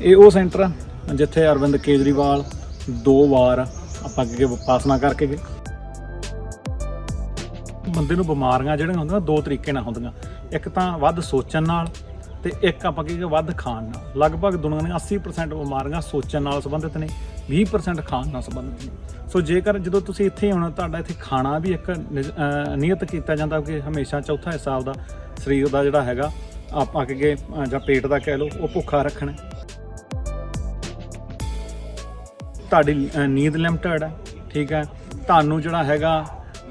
ਇਹ ਉਹ ਸੈਂਟਰ ਆ, ਜਿੱਥੇ ਅਰਵਿੰਦ ਕੇਜਰੀਵਾਲ ਦੋ ਵਾਰ ਆਪਾਂ ਅੱਗੇ ਵਿਪਾਸਨਾ ਕਰਕੇ ਗਏ। ਬੰਦੇ ਨੂੰ ਬਿਮਾਰੀਆਂ ਜਿਹੜੀਆਂ ਹੁੰਦੀਆਂ, ਦੋ ਤਰੀਕੇ ਨਾਲ ਹੁੰਦੀਆਂ। ਇੱਕ ਤਾਂ ਵੱਧ ਸੋਚਣ ਨਾਲ ਤੇ ਇੱਕ ਆਪਾਂ ਕਹੀਏ, ਵੱਧ ਖਾਣ ਨਾਲ। ਲਗਭਗ ਦੁਨੀਆ ਦੀਆਂ 80% ਬਿਮਾਰੀਆਂ ਸੋਚਣ ਨਾਲ ਸੰਬੰਧਿਤ ਨੇ 20% ਖਾਣ ਨਾਲ ਸੰਬੰਧਿਤ ਨੇ। ਸੋ ਜੇਕਰ ਜਦੋਂ ਤੁਸੀਂ ਇੱਥੇ ਆਉਣਾ ਤੁਹਾਡਾ ਇੱਥੇ ਖਾਣਾ ਵੀ ਇੱਕ ਨਿਜ- ਅਹ, ਨਿਯਤ ਕੀਤਾ ਜਾਂਦਾ ਕਿ ਹਮੇਸ਼ਾ ਚੌਥਾ ਹਿੱਸਾ ਆਪਦਾ ਸਰੀਰ ਦਾ ਜਿਹੜਾ ਹੈਗਾ, ਆਪਾਂ ਕਹੀਏ ਅਹ, ਜਾਂ ਪੇਟ ਦਾ ਕਹਿ ਲਓ, ਉਹ ਭੁੱਖਾ ਰੱਖਣਾ। ਤੁਹਾਡੀ ਅਹ, ਨੀਂਦ ਲਿਮਟਡ ਹੈ ਠੀਕ ਹੈ? ਤੁਹਾਨੂੰ ਜਿਹੜਾ ਹੈਗਾ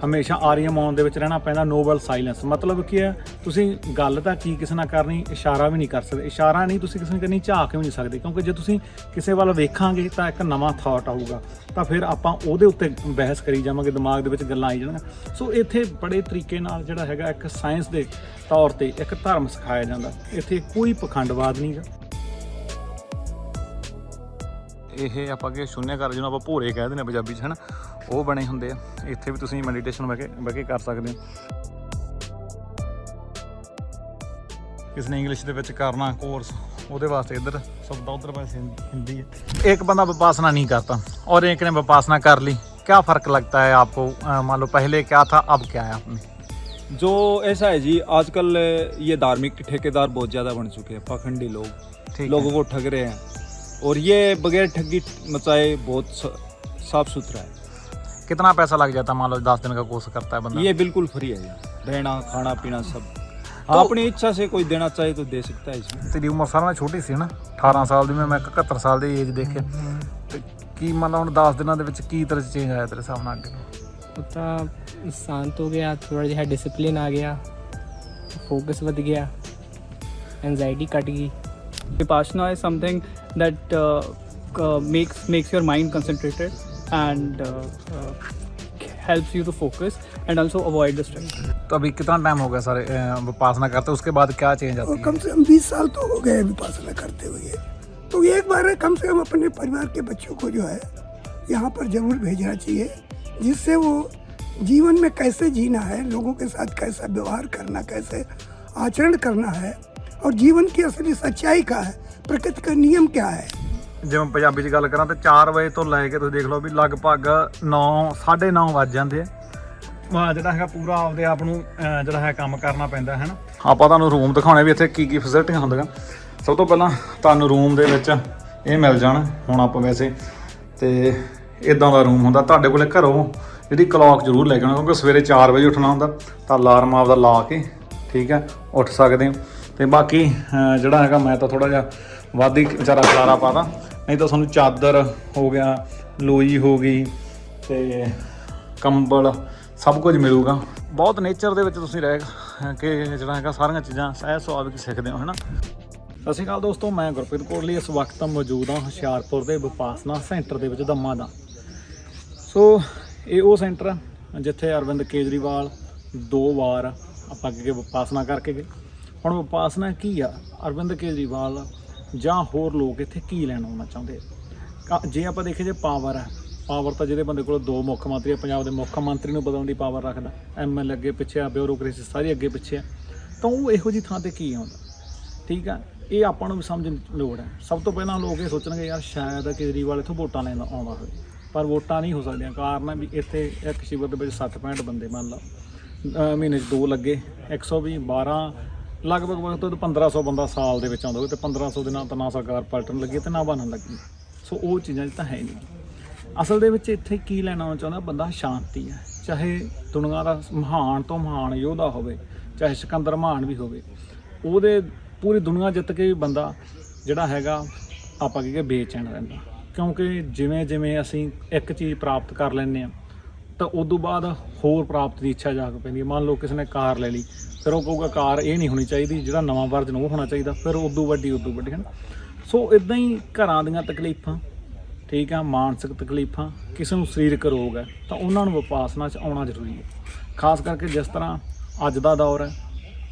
ਹਮੇਸ਼ਾ ਆਰੀਅਮ ਆਨ ਦੇ ਵਿੱਚ ਰਹਿਣਾ ਪੈਂਦਾ ਨੋਬਲ ਸਾਇਲੈਂਸ ਮਤਲਬ ਕੀ ਹੈ ਤੁਸੀਂ ਗੱਲ ਤਾਂ ਕੀ ਕਿਸੇ ਨਾਲ ਕਰਨੀ ਇਸ਼ਾਰਾ ਵੀ ਨਹੀਂ ਕਰ ਸਕਦੇ। ਇਸ਼ਾਰਾ ਨਹੀਂ ਤੁਸੀਂ ਕਿਸੇ ਨੂੰ ਕਰਨੀ ਝਾਕ ਵੀ ਨਹੀਂ ਸਕਦੇ। ਕਿਉਂਕਿ ਜੇ ਤੁਸੀਂ ਕਿਸੇ ਵੱਲ ਵੇਖਾਂਗੇ ਤਾਂ ਇੱਕ ਨਵਾਂ ਥਾਟ ਆਊਗਾ। ਤਾਂ ਫਿਰ ਆਪਾਂ ਉਹਦੇ ਉੱਤੇ ਬਹਿਸ ਕਰੀ ਜਾਵਾਂਗੇ ਦਿਮਾਗ ਦੇ ਵਿੱਚ ਗੱਲਾਂ ਆਈ ਜਾਣਗੀਆਂ ਸੋ ਇੱਥੇ ਬੜੇ ਤਰੀਕੇ ਨਾਲ ਜਿਹੜਾ ਹੈਗਾ ਇੱਕ ਸਾਇੰਸ ਦੇ ਤੌਰ ਤੇ ਇੱਕ ਧਰਮ ਸਿਖਾਇਆ ਜਾਂਦਾ। ਇੱਥੇ ਕੋਈ ਪਖੰਡਵਾਦ ਨਹੀਂਗਾ ਇਹ ਆਪਾਂ ਕਿ ਸ਼ੂਨਿਆ ਘਰ ਜਿਹਨੂੰ ਆਪਾਂ ਭੋਰੇ ਕਹਿੰਦੇ ਨੇ ਪੰਜਾਬੀ 'ਚ ਹਨਾ ਉਹ ਬਣੇ ਹੁੰਦੇ ਆ ਇੱਥੇ ਵੀ ਤੁਸੀਂ ਮੈਡੀਟੇਸ਼ਨ ਬਹਿ ਕੇ ਬਹਿ ਕੇ ਕਰ ਸਕਦੇ ਹੋ ਕਿਸ ਨੇ ਇੰਗਲਿਸ਼ ਦੇ ਵਿੱਚ ਕਰਨਾ ਕੋਰਸ ਉਹਦੇ ਵਾਸਤੇ ਇੱਧਰ ਸ਼ਬਦ ਉਧਰ ਪਾਸੇ ਹਿੰਦੀ ਹੈ ਇੱਕ ਬੰਦਾ ਵਿਪਾਸਨਾ नहीं करता और एक ने विपासना कर ली क्या फर्क लगता है आपको अ, मान लो पहले क्या था अब क्या है आपने जो ऐसा है जी आजकल ये धार्मिक ठेकेदार बहुत ज़्यादा बन चुके हैं पाखंडी लोग ठीक लोगों को ठग रहे हैं और ये बगैर ठगी मचाए बहुत स- साफ सुथरा है कितना पैसा लग जाता है मान लो दस दिन का कोर्स करता है बंदा ये बिल्कुल फ्री है जी रहना खाना पीना सब हाँ अपनी इच्छा से कोई देना चाहे तो दे सकता है इसमें ਤੇਰੀ ਉਮਰ ਸਾਰਿਆਂ ਨਾਲੋਂ ਛੋਟੀ ਸੀ ਨਾ 18 ਸਾਲ ਦੀ ਮੈਂ ਮੈਂ 71 ਸਾਲ ਦੀ ਏਜ ਦੇਖਿਆ ਤੇ ਕੀ ਮਤਲਬ ਹੁਣ 10 ਦਿਨਾਂ ਦੇ ਵਿੱਚ ਕੀ ਤਰ੍ਹਾਂ ਚੇਂਜ ਆਇਆ ਤੇਰੇ ਸਾਹਮਣੇ ਅੱਗੇ ਤਾਂ ਸ਼ਾਂਤ ਹੋ ਗਿਆ ਥੋੜਾ ਜਿਹਾ ਡਿਸਪਲਿਨ ਆ ਗਿਆ ਫੋਕਸ ਵਧ ਗਿਆ ਐਂਜ਼ਾਈਟੀ ਘਟ ਗਈ Vipassana is something that uh, uh, makes makes your mind concentrated and uh, uh, helps you to focus and also avoid the stress. तो अभी कितना टाइम हो गया सर विपासना करते उसके बाद क्या चेंज आती है कम से कम बीस साल तो हो गए विपासना करते हुए। तो एक बार कम से कम अपने परिवार के बच्चों को जो है यहाँ पर ज़रूर भेजना चाहिए जिससे वो जीवन में कैसे जीना है लोगों के साथ कैसा व्यवहार करना कैसे आचरण करना है और जीवन की असली सच्चाई का है प्रकृति का नियम क्या है ਜਿਵੇਂ ਪੰਜਾਬੀ 'ਚ ਗੱਲ ਕਰਾਂ ਤੇ 4 ਵਜੇ ਤੋਂ ਲੈ ਕੇ ਤੁਸੀਂ ਦੇਖ ਲਓ ਵੀ ਲਗਭਗ 9 9:30 ਵੱਜ ਜਾਂਦੇ ਆ ਵਾ ਜਿਹੜਾ ਹੈਗਾ ਪੂਰਾ ਆਪਦੇ ਆਪ ਨੂੰ ਅਹ, ਜਿਹੜਾ ਹੈ ਕੰਮ ਕਰਨਾ ਪੈਂਦਾ ਹੈ ਨਾ ਆਪਾਂ ਤੁਹਾਨੂੰ ਰੂਮ ਦਿਖਾਉਣੇ ਵੀ ਇੱਥੇ ਕੀ ਕੀ ਫੈਸਿਲਿਟੀਆਂ ਹੁੰਦੀਆਂ ਸਭ ਤੋਂ ਪਹਿਲਾਂ ਤੁਹਾਨੂੰ ਰੂਮ ਦੇ ਵਿੱਚ ਇਹ ਮਿਲ ਜਾਣ ਹੁਣ ਆਪਾਂ ਵੈਸੇ ਤੇ ਇਦਾਂ ਦਾ ਰੂਮ ਹੁੰਦਾ ਤੁਹਾਡੇ ਕੋਲੇ ਘਰੋਂ ਜਿਹੜੀ ਕਲੌਕ ਜ਼ਰੂਰ ਲੈ ਕੇ ਆਉਣਾ ਕਿਉਂਕਿ ਸਵੇਰੇ 4 ਵਜੇ ਉੱਠਣਾ ਹੁੰਦਾ ਤਾਂ ਅਲਾਰਮ ਆਪਦਾ ਲਾ ਕੇ ਠੀਕ ਹੈ ਉੱਠ ਸਕਦੇ ਹੋ ਤੇ ਬਾਕੀ ਜਿਹੜਾ ਹੈਗਾ ਮੈਂ ਤਾਂ ਥੋੜਾ ਜਿਹਾ ਵਾਧੀ ਹੀ ਵਿਚਾਰਾ ਖਲਾਰਾ ਪਾਦਾ ਨਹੀਂ ਤਾਂ ਤੁਹਾਨੂੰ ਚਾਦਰ ਹੋ ਗਿਆ, ਲੋਈ ਹੋ ਗਈ ਤੇ ਕੰਬਲ ਸਭ ਕੁਝ ਮਿਲੂਗਾ। ਬਹੁਤ ਨੇਚਰ ਦੇ ਵਿੱਚ ਤੁਸੀਂ ਰਹਿ ਕੇ ਜਿਹੜਾ ਹੈਗਾ ਸਾਰੀਆਂ ਚੀਜ਼ਾਂ ਸਹਿ ਸੁਭਾਵਿਕ ਸਿੱਖਦੇ ਹੋ, ਹੈਨਾ? ਸਤਿ ਸ਼੍ਰੀ ਅਕਾਲ ਦੋਸਤੋ, ਮੈਂ ਗੁਰਪ੍ਰੀਤ ਕੋਟਲੀ ਇਸ ਵਕਤ ਮੌਜੂਦ ਹਾਂ ਹੁਸ਼ਿਆਰਪੁਰ ਦੇ ਵਿਪਾਸਨਾ ਸੈਂਟਰ ਦੇ ਵਿੱਚ ਦਮਾ ਦਾ ਸੋ ਇਹ ਉਹ ਸੈਂਟਰ ਆ ਜਿੱਥੇ ਅਰਵਿੰਦ ਕੇਜਰੀਵਾਲ ਦੋ ਵਾਰ ਆਪਾਂ ਅੱਗੇ ਵਿਪਾਸਨਾ ਕਰਕੇ ਗਏ। ਹੁਣ ਵਿਪਾਸਨਾ ਕੀ ਆ? ਅਰਵਿੰਦ ਕੇਜਰੀਵਾਲ ਜਾਂ ਹੋਰ ਲੋਕ ਇੱਥੇ ਕੀ ਲੈਣ ਆਉਣਾ ਚਾਹੁੰਦੇ? ਜੇ ਆਪਾਂ ਦੇਖੀਏ ਜੇ ਪਾਵਰ ਹੈ ਪਾਵਰ ਤਾਂ ਜਿਹਦੇ ਬੰਦੇ ਕੋਲ ਦੋ ਮੁੱਖ ਮੰਤਰੀ ਆ, ਪੰਜਾਬ ਦੇ ਮੁੱਖ ਮੰਤਰੀ ਨੂੰ ਬਦਲਣ ਦੀ ਪਾਵਰ ਰੱਖਦਾ। ਐਮਐਲ ਅੱਗੇ ਪਿੱਛੇ ਆ ਬਿਊਰੋਕ੍ਰੇਸੀ ਸਾਰੀ ਅੱਗੇ ਪਿੱਛੇ ਆ। ਤਾਂ ਉਹ ਇਹੋ ਜੀ ਥਾਂ ਤੇ ਕੀ ਆਉਂਦਾ? ਠੀਕ ਆ? ਇਹ ਆਪਾਂ ਨੂੰ ਵੀ ਸਮਝਣ ਦੀ ਲੋੜ ਹੈ। ਸਭ ਤੋਂ ਪਹਿਲਾਂ ਲੋਕ ਇਹ ਸੋਚਣਗੇ, ਯਾਰ ਸ਼ਾਇਦ ਕੇਜਰੀਵਾਲ ਇੱਥੋਂ ਵੋਟਾਂ ਲੈਣ ਆਉਂਦਾ ਹੋਵੇ। ਪਰ ਵੋਟਾਂ ਨਹੀਂ ਹੋ ਸਕਦੀਆਂ। ਕਾਰਨ ਹੈ ਵੀ ਇੱਥੇ ਇੱਕ ਸ਼ਿਵਰ ਦੇ ਵਿੱਚ 60 65 ਬੰਦੇ, ਮੰਨ ਲਓ। ਮਹੀਨੇ 'ਚ ਦੋ ਲੱਗੇ। 120 12 ਲਗਭਗ ਵਕਤ 1500 ਬੰਦਾ ਸਾਲ ਦੇ ਵਿੱਚ ਆਉਂਦਾ ਹੋਵੇ ਤੇ 1500 ਦੇ ਨਾਲ ਤਾਂ ਨਾ ਸਰਕਾਰ ਪਲਟਣ ਲੱਗੀ ਤੇ ਨਾ ਬਣਨ ਲੱਗੀ। ਸੋ ਉਹ ਚੀਜ਼ਾਂ 'ਚ ਤਾਂ ਹੈ ਨਹੀਂ। ਅਸਲ ਦੇ ਵਿੱਚ ਇੱਥੇ ਕੀ ਲੈਣਾ ਆਉਣਾ ਚਾਹੁੰਦਾ ਬੰਦਾ? ਸ਼ਾਂਤੀ ਹੈ। ਚਾਹੇ ਦੁਨੀਆ ਦਾ ਮਹਾਨ ਤੋਂ ਮਹਾਨ ਯੋਧਾ ਹੋਵੇ, ਚਾਹੇ ਸਿਕੰਦਰ ਮਹਾਨ ਵੀ ਹੋਵੇ, ਉਹਦੇ ਪੂਰੀ ਦੁਨੀਆ ਜਿੱਤ ਕੇ ਵੀ ਬੰਦਾ ਜਿਹੜਾ ਹੈਗਾ, ਆਪਾਂ ਕਹੀਏ, ਬੇਚੈਨ ਰਹਿੰਦਾ। ਕਿਉਂਕਿ ਜਿਵੇਂ ਜਿਵੇਂ ਅਸੀਂ ਇੱਕ ਚੀਜ਼ ਪ੍ਰਾਪਤ ਕਰ ਲੈਂਦੇ ਆ ਤਾਂ ਉਸ ਤੋਂ ਬਾਅਦ ਹੋਰ ਪ੍ਰਾਪਤ ਦੀ ਇੱਛਾ ਜਾਗ ਪੈਂਦੀ ਹੈ। ਮੰਨ ਲਓ ਕਿਸੇ ਨੇ ਕਾਰ ਲੈ ਲਈ ਫਿਰ ਉਹ ਕਹੂਗਾ ਕਾਰ ਇਹ ਨਹੀਂ ਹੋਣੀ ਚਾਹੀਦੀ, ਜਿਹੜਾ ਨਵਾਂ ਵਰਜਨ ਉਹ ਹੋਣਾ ਚਾਹੀਦਾ, ਫਿਰ ਉਦੋਂ ਵੱਡੀ ਉਦੋਂ ਵੱਡੀ ਹੈ ਨਾ ਸੋ ਇਦਾਂ ਹੀ ਘਰਾਂ ਦੀਆਂ ਤਕਲੀਫਾਂ, ਠੀਕ ਆ, ਮਾਨਸਿਕ ਤਕਲੀਫਾਂ, ਕਿਸੇ ਨੂੰ ਸਰੀਰਕ ਰੋਗ ਹੈ, ਤਾਂ ਉਹਨਾਂ ਨੂੰ ਵਿਪਾਸਨਾ 'ਚ ਆਉਣਾ ਜ਼ਰੂਰੀ ਹੈ। ਖਾਸ ਕਰਕੇ ਜਿਸ ਤਰ੍ਹਾਂ ਅੱਜ ਦਾ ਦੌਰ ਹੈ,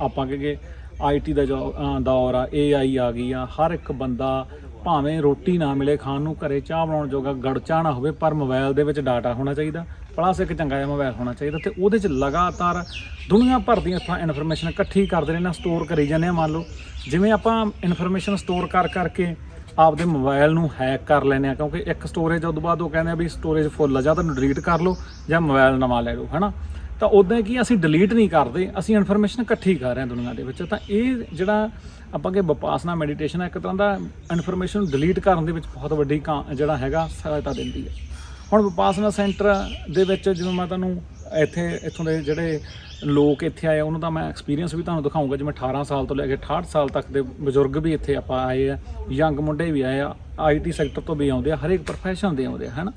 ਆਪਾਂ ਕਹੀਏ ਆਈਟੀ ਦਾ ਜੋ ਦੌਰ ਆ ਏਆਈ ਆ ਗਈ ਆ, ਹਰ ਇੱਕ ਬੰਦਾ ਭਾਵੇਂ ਰੋਟੀ ਨਾ ਮਿਲੇ, ਖਾਣ ਨੂੰ ਘਰੇ ਚਾਹ ਬਣਾਉਣ ਜੋਗਾ, ਗੜ ਚਾਹ ਨਾ ਹੋਵੇ, ਪਰ ਮੋਬਾਈਲ ਦੇ ਵਿੱਚ ਡਾਟਾ ਹੋਣਾ ਚਾਹੀਦਾ ਪਲੱਸ ਇੱਕ ਚੰਗਾ ਜਿਹਾ ਮੋਬਾਈਲ ਹੋਣਾ ਚਾਹੀਦਾ ਤੇ ਉਹਦੇ 'ਚ ਲਗਾਤਾਰ ਦੁਨੀਆ ਭਰ ਦੀਆਂ ਆਪਾਂ ਇਨਫੋਰਮੇਸ਼ਨ ਇਕੱਠੀ ਕਰਦੇ ਰਹਿੰਦੇ ਹਾਂ ਸਟੋਰ ਕਰੀ ਜਾਂਦੇ ਆ ਮੰਨ ਲਓ। ਜਿਵੇਂ ਆਪਾਂ ਇਨਫੋਰਮੇਸ਼ਨ ਸਟੋਰ ਕਰ ਕਰਕੇ ਆਪਦੇ ਮੋਬਾਈਲ ਨੂੰ ਹੈਕ ਕਰ ਲੈਂਦੇ ਆ ਕਿਉਂਕਿ ਇੱਕ ਸਟੋਰੇਜ ਉਦੋਂ ਬਾਅਦ ਉਹ ਕਹਿੰਦੇ ਆ ਵੀ ਸਟੋਰੇਜ ਫੁੱਲ ਆ, ਜਾਂ ਤਾਂ ਡਿਲੀਟ ਕਰ ਲਓ ਜਾਂ ਮੋਬਾਈਲ ਨਵਾਂ ਲੈ ਲਓ, ਹਨਾ? ਤਾਂ ਉਦਾਂ ਕੀ ਅਸੀਂ ਡਿਲੀਟ ਨਹੀਂ ਕਰਦੇ, ਅਸੀਂ ਇਨਫੋਰਮੇਸ਼ਨ ਇਕੱਠੀ ਕਰ ਰਹੇ ਹਾਂ ਦੁਨੀਆ ਦੇ ਵਿੱਚ। ਤਾਂ ਇਹ ਜਿਹੜਾ ਆਪਾਂ ਕਿ ਵਿਪਾਸਨਾ ਮੈਡੀਟੇਸ਼ਨ ਹੈ ਇੱਕ ਤਰ੍ਹਾਂ ਦਾ ਇਨਫੋਰਮੇਸ਼ਨ ਡਿਲੀਟ ਕਰਨ ਦੇ ਵਿੱਚ ਬਹੁਤ ਵੱਡੀ ਕਾਂ- ਜਿਹੜਾ ਹੈਗਾ ਸਹਾਇਤਾ ਦਿੰਦੀ ਹੈ। ਹੁਣ ਵਿਪਾਸਨਾ ਸੈਂਟਰ ਦੇ ਵਿੱਚ ਜਿਵੇਂ ਮੈਂ ਤੁਹਾਨੂੰ ਇੱਥੇ ਇੱਥੋਂ ਦੇ ਜਿਹੜੇ ਲੋਕ ਇੱਥੇ ਆਏ ਉਹਨਾਂ ਦਾ ਮੈਂ ਐਕਸਪੀਰੀਅੰਸ ਵੀ ਤੁਹਾਨੂੰ ਦਿਖਾਊਂਗਾ। ਜਿਵੇਂ 18 ਸਾਲ ਤੋਂ ਲੈ ਕੇ 68 ਸਾਲ ਤੱਕ ਦੇ ਬਜ਼ੁਰਗ ਵੀ ਇੱਥੇ ਆਪਾਂ ਆਏ ਆ ਯੰਗ ਮੁੰਡੇ ਵੀ ਆਏ ਆ ਆਈਟੀ ਸੈਕਟਰ ਤੋਂ ਵੀ ਆਉਂਦੇ ਆ ਹਰੇਕ ਪ੍ਰੋਫੈਸ਼ਨ ਦੇ ਆਉਂਦੇ ਆ ਹਨਾ?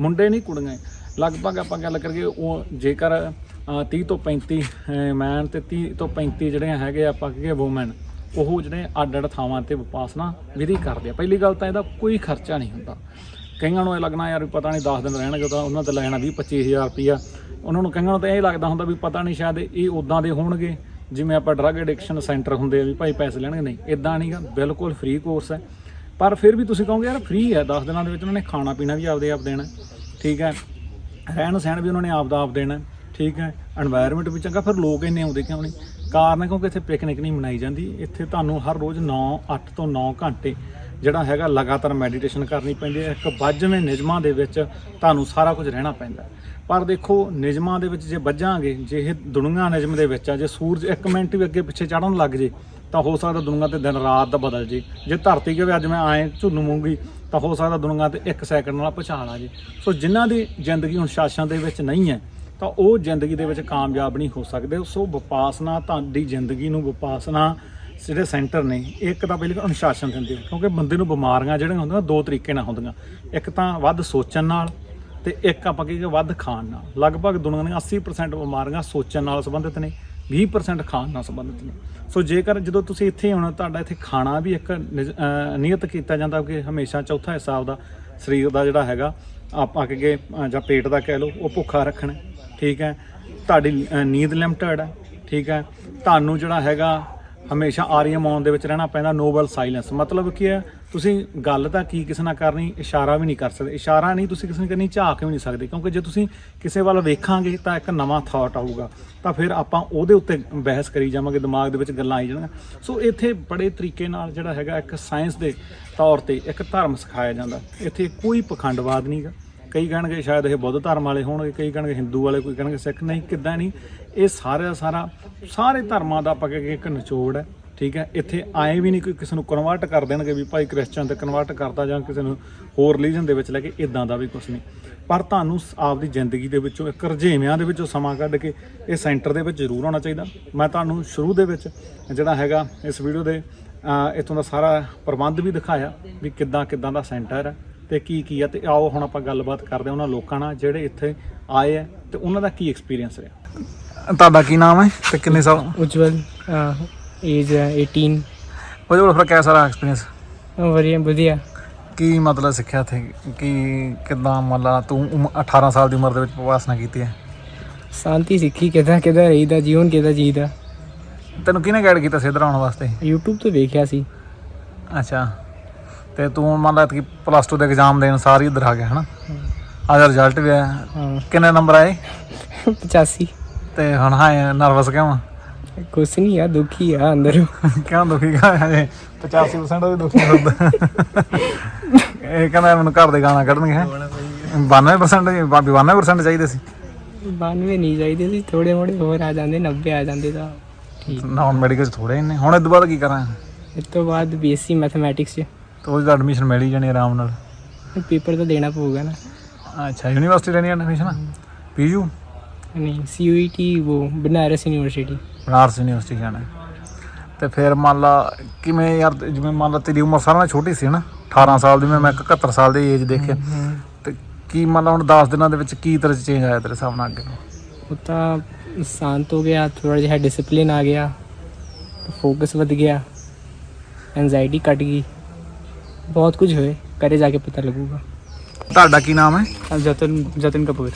ਮੁੰਡੇ ਨਹੀਂ ਕੁੜੀਆਂ ਲਗਭਗ ਆਪਾਂ ਗੱਲ ਕਰੀਏ ਉਹ ਜੇਕਰ ਅ, 30 ਤੋਂ 35 ਮੈਨ ਤੇ 30 ਤੋਂ 35 ਜਿਹੜੇ ਹੈਗੇ ਆਪਾਂ ਕਹੀਏ ਔਮਨ ਉਹ ਜਿਹੜੇ ਅੱਡ ਅੱਡ ਥਾਵਾਂ ਤੇ ਵਿਪਾਸਨਾ ਵਿਧੀ ਕਰਦੇ ਆ। ਪਹਿਲੀ ਗੱਲ ਤਾਂ ਇਹਦਾ ਕੋਈ ਖਰਚਾ ਨਹੀਂ ਹੁੰਦਾ। ਕਈਆਂ ਨੂੰ ਇਹ ਲੱਗਣਾ ਯਾਰ ਵੀ ਪਤਾ ਨਹੀਂ 10 ਦਿਨ ਰਹਿਣਗੇ ਤਾਂ ਉਹਨਾਂ ਤੇ ਲੈਣਾ 20 25000 ਰੁਪਇਆ ਉਹਨਾਂ ਨੂੰ ਕਈਆਂ ਨੂੰ ਤਾਂ ਇਹ ਲੱਗਦਾ ਹੁੰਦਾ ਵੀ ਪਤਾ ਨਹੀਂ ਸ਼ਾਇਦ ਇਹ ਉਦਾਂ ਦੇ ਹੋਣਗੇ, ਜਿਵੇਂ ਆਪਾਂ ਡਰੱਗ ਐਡਿਕਸ਼ਨ ਸੈਂਟਰ ਹੁੰਦੇ ਆ ਵੀ ਭਾਈ ਪੈਸੇ ਲੈਣਗੇ, ਨਹੀਂ ਇਦਾਂ ਨਹੀਂਗਾ ਬਿਲਕੁਲ ਫ੍ਰੀ ਕੋਰਸ ਹੈ। ਪਰ ਫਿਰ ਵੀ ਤੁਸੀਂ ਕਹੋਗੇ ਯਾਰ ਫ੍ਰੀ ਹੈ 10 ਦਿਨਾਂ ਦੇ ਵਿੱਚ ਉਹਨਾਂ ਨੇ ਖਾਣਾ ਪੀਣਾ ਵੀ ਆਪਦੇ ਆਪ ਦੇਣਾ, ਠੀਕ ਹੈ। ਰਹਿਣ ਸਹਿਣ ਵੀ ਉਹਨਾਂ ਨੇ ਆਪਦਾ ਆਪ ਦੇਣਾ, ਠੀਕ ਹੈ। এনवायरमेंट ਵੀ ਚੰਗਾ, ਫਿਰ ਲੋਕ ਇੰਨੇ ਆਉਂਦੇ ਕਿਉਂ ਨਹੀਂ? ਕਾਰਨ ਕਿਉਂਕਿ ਇੱਥੇ ਪਿਕਨਿਕ ਨਹੀਂ ਮਨਾਈ ਜਾਂਦੀ, ਇੱਥੇ ਤੁਹਾਨੂੰ ਹਰ ਰੋਜ਼ 9 8 ਤੋਂ 9 ਘੰਟੇ ਜਿਹੜਾ ਹੈਗਾ ਲਗਾਤਾਰ ਮੈਡੀਟੇਸ਼ਨ ਕਰਨੀ ਪੈਂਦੀ ਹੈ। ਇੱਕ ਵੱਜਵੇਂ ਨਿਯਮਾਂ ਦੇ ਵਿੱਚ ਤੁਹਾਨੂੰ ਸਾਰਾ ਕੁਝ ਰਹਿਣਾ ਪੈਂਦਾ ਪਰ ਦੇਖੋ, ਨਿਯਮਾਂ ਦੇ ਵਿੱਚ ਜੇ ਵੱਜਾਂਗੇ, ਜੇ ਇਹ ਦੁਨੀਆ ਨਿਯਮ ਦੇ ਵਿੱਚ ਆ, ਜੇ ਸੂਰਜ 1 ਮਿੰਟ ਵੀ ਅੱਗੇ ਪਿੱਛੇ ਚੜਨ ਲੱਗ ਜੇ, ਤਾਂ ਹੋ ਸਕਦਾ ਦੁਨੀਆ ਤੇ ਦਿਨ ਰਾਤ ਦਾ ਬਦਲ ਜੇ। ਜੇ ਧਰਤੀ ਕਹੇ ਅੱਜ ਮੈਂ ਆਏ ਝੁੰਨੂ ਮੂੰਗੀ, ਤਾਂ ਹੋ ਸਕਦਾ ਦੁਨੀਆ ਤੇ 1 ਸੈਕਿੰਡ ਨਾਲ ਭੁਚਾਲ ਆ ਜੇ। ਸੋ ਜਿਨ੍ਹਾਂ ਦੀ ਜ਼ਿੰਦਗੀ ਅਨੁਸ਼ਾਸਨ ਦੇ ਵਿੱਚ ਨਹੀਂ ਹੈ, ਤਾਂ ਉਹ ਜ਼ਿੰਦਗੀ ਦੇ ਵਿੱਚ ਕਾਮਯਾਬ ਨਹੀਂ ਹੋ ਸਕਦੇ। ਸੋ ਵਿਪਾਸਨਾ ਤੁਹਾਡੀ ਜ਼ਿੰਦਗੀ ਨੂੰ ਵਿਪਾਸਨਾ ਜਿਹੜੇ ਸੈਂਟਰ ਨੇ, ਇੱਕ ਤਾਂ ਪਹਿਲੇ ਅਨੁਸ਼ਾਸਨ ਦਿੰਦੇ ਆ, ਕਿਉਂਕਿ ਬੰਦੇ ਨੂੰ ਬਿਮਾਰੀਆਂ ਜਿਹੜੀਆਂ ਹੁੰਦੀਆਂ ਦੋ ਤਰੀਕੇ ਨਾਲ ਹੁੰਦੀਆਂ। ਇੱਕ ਤਾਂ ਵੱਧ ਸੋਚਣ ਨਾਲ ਤੇ ਇੱਕ ਆਪਾਂ ਕਹੀਏ, ਵੱਧ ਖਾਣ ਨਾਲ। ਲਗਭਗ ਦੁਨੀਆ ਦੀਆਂ 80% ਬਿਮਾਰੀਆਂ ਸੋਚਣ ਨਾਲ ਸੰਬੰਧਿਤ ਨੇ 20% ਖਾਣ ਨਾਲ ਸੰਬੰਧਿਤ ਨੇ। ਸੋ ਜੇਕਰ ਜਦੋਂ ਤੁਸੀਂ ਇੱਥੇ ਆਉਣਾ, ਤੁਹਾਡਾ ਇੱਥੇ ਖਾਣਾ ਵੀ ਇੱਕ ਨਿਜ- ਅਹ ਨਿਯਤ ਕੀਤਾ ਜਾਂਦਾ ਕਿ ਹਮੇਸ਼ਾ ਚੌਥਾ ਹਿੱਸਾ ਆਪਦਾ ਸਰੀਰ ਦਾ ਜਿਹੜਾ ਹੈਗਾ, ਆਪਾਂ ਕਹੀਏ ਅਹ ਜਾਂ ਪੇਟ ਦਾ ਕਹਿ ਲਓ, ਉਹ ਭੁੱਖਾ ਰੱਖਣਾ, ਠੀਕ ਹੈ? ਤੁਹਾਡੀ ਅਹ ਨੀਂਦ ਲਿਮਟਡ ਹੈ, ਠੀਕ ਹੈ? ਤੁਹਾਨੂੰ ਜਿਹੜਾ ਹੈਗਾ ਹਮੇਸ਼ਾ ਆਰੀਅਮ ਆਉਣ ਦੇ ਵਿੱਚ ਰਹਿਣਾ ਪੈਂਦਾ ਨੋਬਲ ਸਾਇਲੈਂਸ ਮਤਲਬ ਕੀ ਹੈ, ਤੁਸੀਂ ਗੱਲ ਤਾਂ ਕੀ ਕਿਸੇ ਨਾਲ ਕਰਨੀ, ਇਸ਼ਾਰਾ ਵੀ ਨਹੀਂ ਕਰ ਸਕਦੇ। ਇਸ਼ਾਰਾ ਨਹੀਂ, ਤੁਸੀਂ ਕਿਸੇ ਨੂੰ ਕਰਨੀ, ਝਾਕ ਵੀ ਨਹੀਂ ਸਕਦੇ। ਕਿਉਂਕਿ ਜੇ ਤੁਸੀਂ ਕਿਸੇ ਵੱਲ ਵੇਖਾਂਗੇ, ਤਾਂ ਇੱਕ ਨਵਾਂ ਥਾਟ ਆਊਗਾ। ਤਾਂ ਫਿਰ ਆਪਾਂ ਉਹਦੇ ਉੱਤੇ ਬਹਿਸ ਕਰੀ ਜਾਵਾਂਗੇ, ਦਿਮਾਗ ਦੇ ਵਿੱਚ ਗੱਲਾਂ ਆਈ ਜਾਣਗੀਆਂ। ਸੋ ਇੱਥੇ ਬੜੇ ਤਰੀਕੇ ਨਾਲ ਜਿਹੜਾ ਹੈਗਾ ਇੱਕ ਸਾਇੰਸ ਦੇ ਤੌਰ ਤੇ ਇੱਕ ਧਰਮ ਸਿਖਾਇਆ ਜਾਂਦਾ। ਇੱਥੇ ਕੋਈ ਪਖੰਡਵਾਦ ਨਹੀਂਗਾ ਕਈ ਕਹਿਣਗੇ ਸ਼ਾਇਦ ਇਹ ਬੁੱਧ ਧਰਮ ਵਾਲੇ ਹੋਣਗੇ ਕਈ ਕਹਿਣਗੇ ਹਿੰਦੂ ਵਾਲੇ ਕੋਈ ਕਹਿਣਗੇ ਸਿੱਖ ਨਹੀਂ ਕਿੱਦਾਂ ਨਹੀਂ। ਇਹ ਸਾਰਾ ਦਾ ਸਾਰਾ ਸਾਰੇ ਧਰਮਾਂ ਦਾ ਆਪਾਂ ਕਹੀਏ ਇੱਕ ਨਿਚੋੜ ਹੈ ਠੀਕ ਹੈ? ਇੱਥੇ ਆਏ ਵੀ ਨਹੀਂ ਕੋਈ ਕਿਸੇ ਨੂੰ ਕਨਵਰਟ ਕਰ ਦੇਣਗੇ ਵੀ ਭਾਈ ਕ੍ਰਿਸਚਨ ਤੇ ਕਨਵਰਟ ਕਰਤਾ ਜਾਂ ਕਿਸੇ ਨੂੰ ਹੋਰ ਰਿਲੀਜਨ ਦੇ ਵਿੱਚ ਲੈ ਕੇ ਇਦਾਂ ਦਾ ਵੀ ਕੁਝ ਨਹੀਂ। ਪਰ ਤੁਹਾਨੂੰ ਆਪਦੀ ਜ਼ਿੰਦਗੀ ਦੇ ਵਿੱਚੋਂ ਇੱਕ ਰੁਝੇਵਿਆਂ ਦੇ ਵਿੱਚੋਂ ਸਮਾਂ ਕੱਢ ਕੇ ਇਹ ਸੈਂਟਰ ਦੇ ਵਿੱਚ ਜ਼ਰੂਰ ਆਉਣਾ ਚਾਹੀਦਾ। ਮੈਂ ਤੁਹਾਨੂੰ ਸ਼ੁਰੂ ਦੇ ਵਿੱਚ ਜਿਹੜਾ ਹੈਗਾ ਇਸ ਵੀਡੀਓ ਦੇ ਅ, ਇੱਥੋਂ ਦਾ ਸਾਰਾ ਪ੍ਰਬੰਧ ਵੀ ਦਿਖਾਇਆ ਵੀ ਕਿੱਦਾਂ ਕਿੱਦਾਂ ਦਾ ਸੈਂਟਰ ਹੈ। ਤੇ ਕੀ ਕੀ ਆ ਤੇ ਆਓ ਹੁਣ ਆਪਾਂ ਗੱਲਬਾਤ ਕਰਦੇ ਹਾਂ ਉਹਨਾਂ ਲੋਕਾਂ ਨਾਲ ਜਿਹੜੇ ਇੱਥੇ ਆਏ ਆ ਤੇ ਉਹਨਾਂ ਦਾ ਕੀ ਐਕਸਪੀਰੀਅੰਸ ਰਿਹਾ? ਤੁਹਾਡਾ ਕੀ ਨਾਮ ਹੈ ਤੇ ਕਿੰਨੇ ਸਾਲ? ਉਜਵਲ ਏਜ 18 ਉਹਦੇ ਕੋਲ ਫਿਰ ਸਾਰਾ ਐਕਸਪੀਰੀਅੰਸ ਵਧੀਆ ਵਧੀਆ। ਕੀ ਮਤਲਬ ਸਿੱਖਿਆ ਇੱਥੇ? ਕਿ ਕਿਦਾਂ ਮਤਲਬ ਤੂੰ 18 ਸਾਲ ਦੀ ਉਮਰ ਦੇ ਵਿੱਚ ਉਪਵਾਸਨਾ ਕੀਤੀ ਹੈ? ਸ਼ਾਂਤੀ ਸਿੱਖੀ ਕਿਦਾਂ ਕਿਦਾਂ ਰਹੀਦਾ ਜੀਵਨ ਕਿਦਾਂ ਜੀਦਾ ਤੈਨੂੰ ਕਿਹਨੇ ਗਾਈਡ ਕੀਤਾ ਸਿੱਧਰ ਆਉਣ ਵਾਸਤੇ? YouTube ਤੋਂ ਵੇਖਿਆ ਸੀ। ਅੱਛਾ। ਤੇ ਤੂੰ ਮੰਨ ਲਾ ਕਿ ਪਲੱਸ 2 ਦੇ ਐਗਜ਼ਾਮ ਦੇਣ ਸਾਰੀ ਇੱਧਰ ਆ ਗਿਆ ਹਨਾ? ਆਜਾ ਰਿਜ਼ਲਟ ਵੀ ਆਇਆ ਹਾਂ। ਕਿੰਨੇ ਨੰਬਰ ਆਏ? 85 ਤੇ ਹੁਣ ਹਾਂ ਨਰਵਸ ਕਿਉਂ ਆ? ਕੁਛ ਨਹੀਂ ਆ ਦੁਖੀ ਆ ਅੰਦਰੋਂ। ਕਿਉਂ ਦੁਖੀ ਗਾ ਹਜੇ 85% ਵੀ ਦੁਖੀ ਹੁੰਦਾ ਇਹ ਕਹਿੰਦਾ ਮੈਨੂੰ ਘਰ ਦੇ ਗਾਣਾ ਕੱਢਣਗੇ ਹੈ 92% ਜੀ, ਬਾਬੀ 92% ਚਾਹੀਦੇ ਸੀ। 92 ਨਹੀਂ ਚਾਹੀਦੇ ਸੀ ਥੋੜੇ ਮੋੜੇ ਹੋਰ ਆ ਜਾਂਦੇ 90 ਆ ਜਾਂਦੇ ਤਾਂ ਠੀਕ। ਨਾਨ ਮੈਡੀਕਲ ਥੋੜੇ ਨੇ ਹੁਣ ਇਸ ਤੋਂ ਬਾਅਦ ਕੀ ਕਰਾਂ? ਇਸ ਤੋਂ ਬਾਅਦ ਬੀਐਸਸੀ ਮੈਥਮੈਟਿਕਸ ਚ। ਤੇ ਉਹਦੀ ਤਾਂ ਐਡਮਿਸ਼ਨ ਮਿਲ ਹੀ ਜਾਣੀ ਆਰਾਮ ਨਾਲ। ਪੇਪਰ ਤਾਂ ਦੇਣਾ ਪਊਗਾ ਨਾ। ਅੱਛਾ ਯੂਨੀਵਰਸਿਟੀ ਲੈਣੀ ਐਡਮਿਸ਼ਨ ਪੀਯੂ? ਨਹੀਂ ਸੀਯੂਈਟੀ ਉਹ ਬਨਾਰਸ ਯੂਨੀਵਰਸਿਟੀ। ਬਨਾਰਸ ਯੂਨੀਵਰਸਿਟੀ ਜਾਣਾ। ਤੇ ਫਿਰ ਮੰਨ ਲਾ ਕਿਵੇਂ ਯਾਰ ਜਿਵੇਂ ਮੰਨ ਲਾ ਤੇਰੀ ਉਮਰ ਸਾਰਿਆਂ ਨਾਲੋਂ ਛੋਟੀ ਸੀ ਨਾ 18 ਸਾਲ ਦੀ ਮੈਂ ਮੈਂ 71 ਸਾਲ ਦੀ ਏਜ ਦੇਖਿਆ। ਤੇ ਕੀ ਮੰਨ ਲਾ ਹੁਣ 10 ਦਿਨਾਂ ਦੇ ਵਿੱਚ ਕੀ ਤਰ੍ਹਾਂ ਚੇਂਜ ਆਇਆ ਤੇਰੇ ਹਿਸਾਬ ਨਾਲ ਅੱਗੇ ਉਹ ਤਾਂ ਸ਼ਾਂਤ ਹੋ ਗਿਆ ਥੋੜਾ ਜਿਹਾ ਡਿਸਪਲਿਨ ਆ ਗਿਆ ਫੋਕਸ ਵਧ ਗਿਆ ਐਂਜ਼ਾਈਟੀ ਘਟ ਗਈ। ਬਹੁਤ ਕੁਝ ਹੋਏ ਕਰੇ ਜਾ ਕੇ ਪਤਾ ਲੱਗੂਗਾ ਤੁਹਾਡਾ ਕੀ ਨਾਮ ਹੈ I'm Jatin Jatin Kapoor.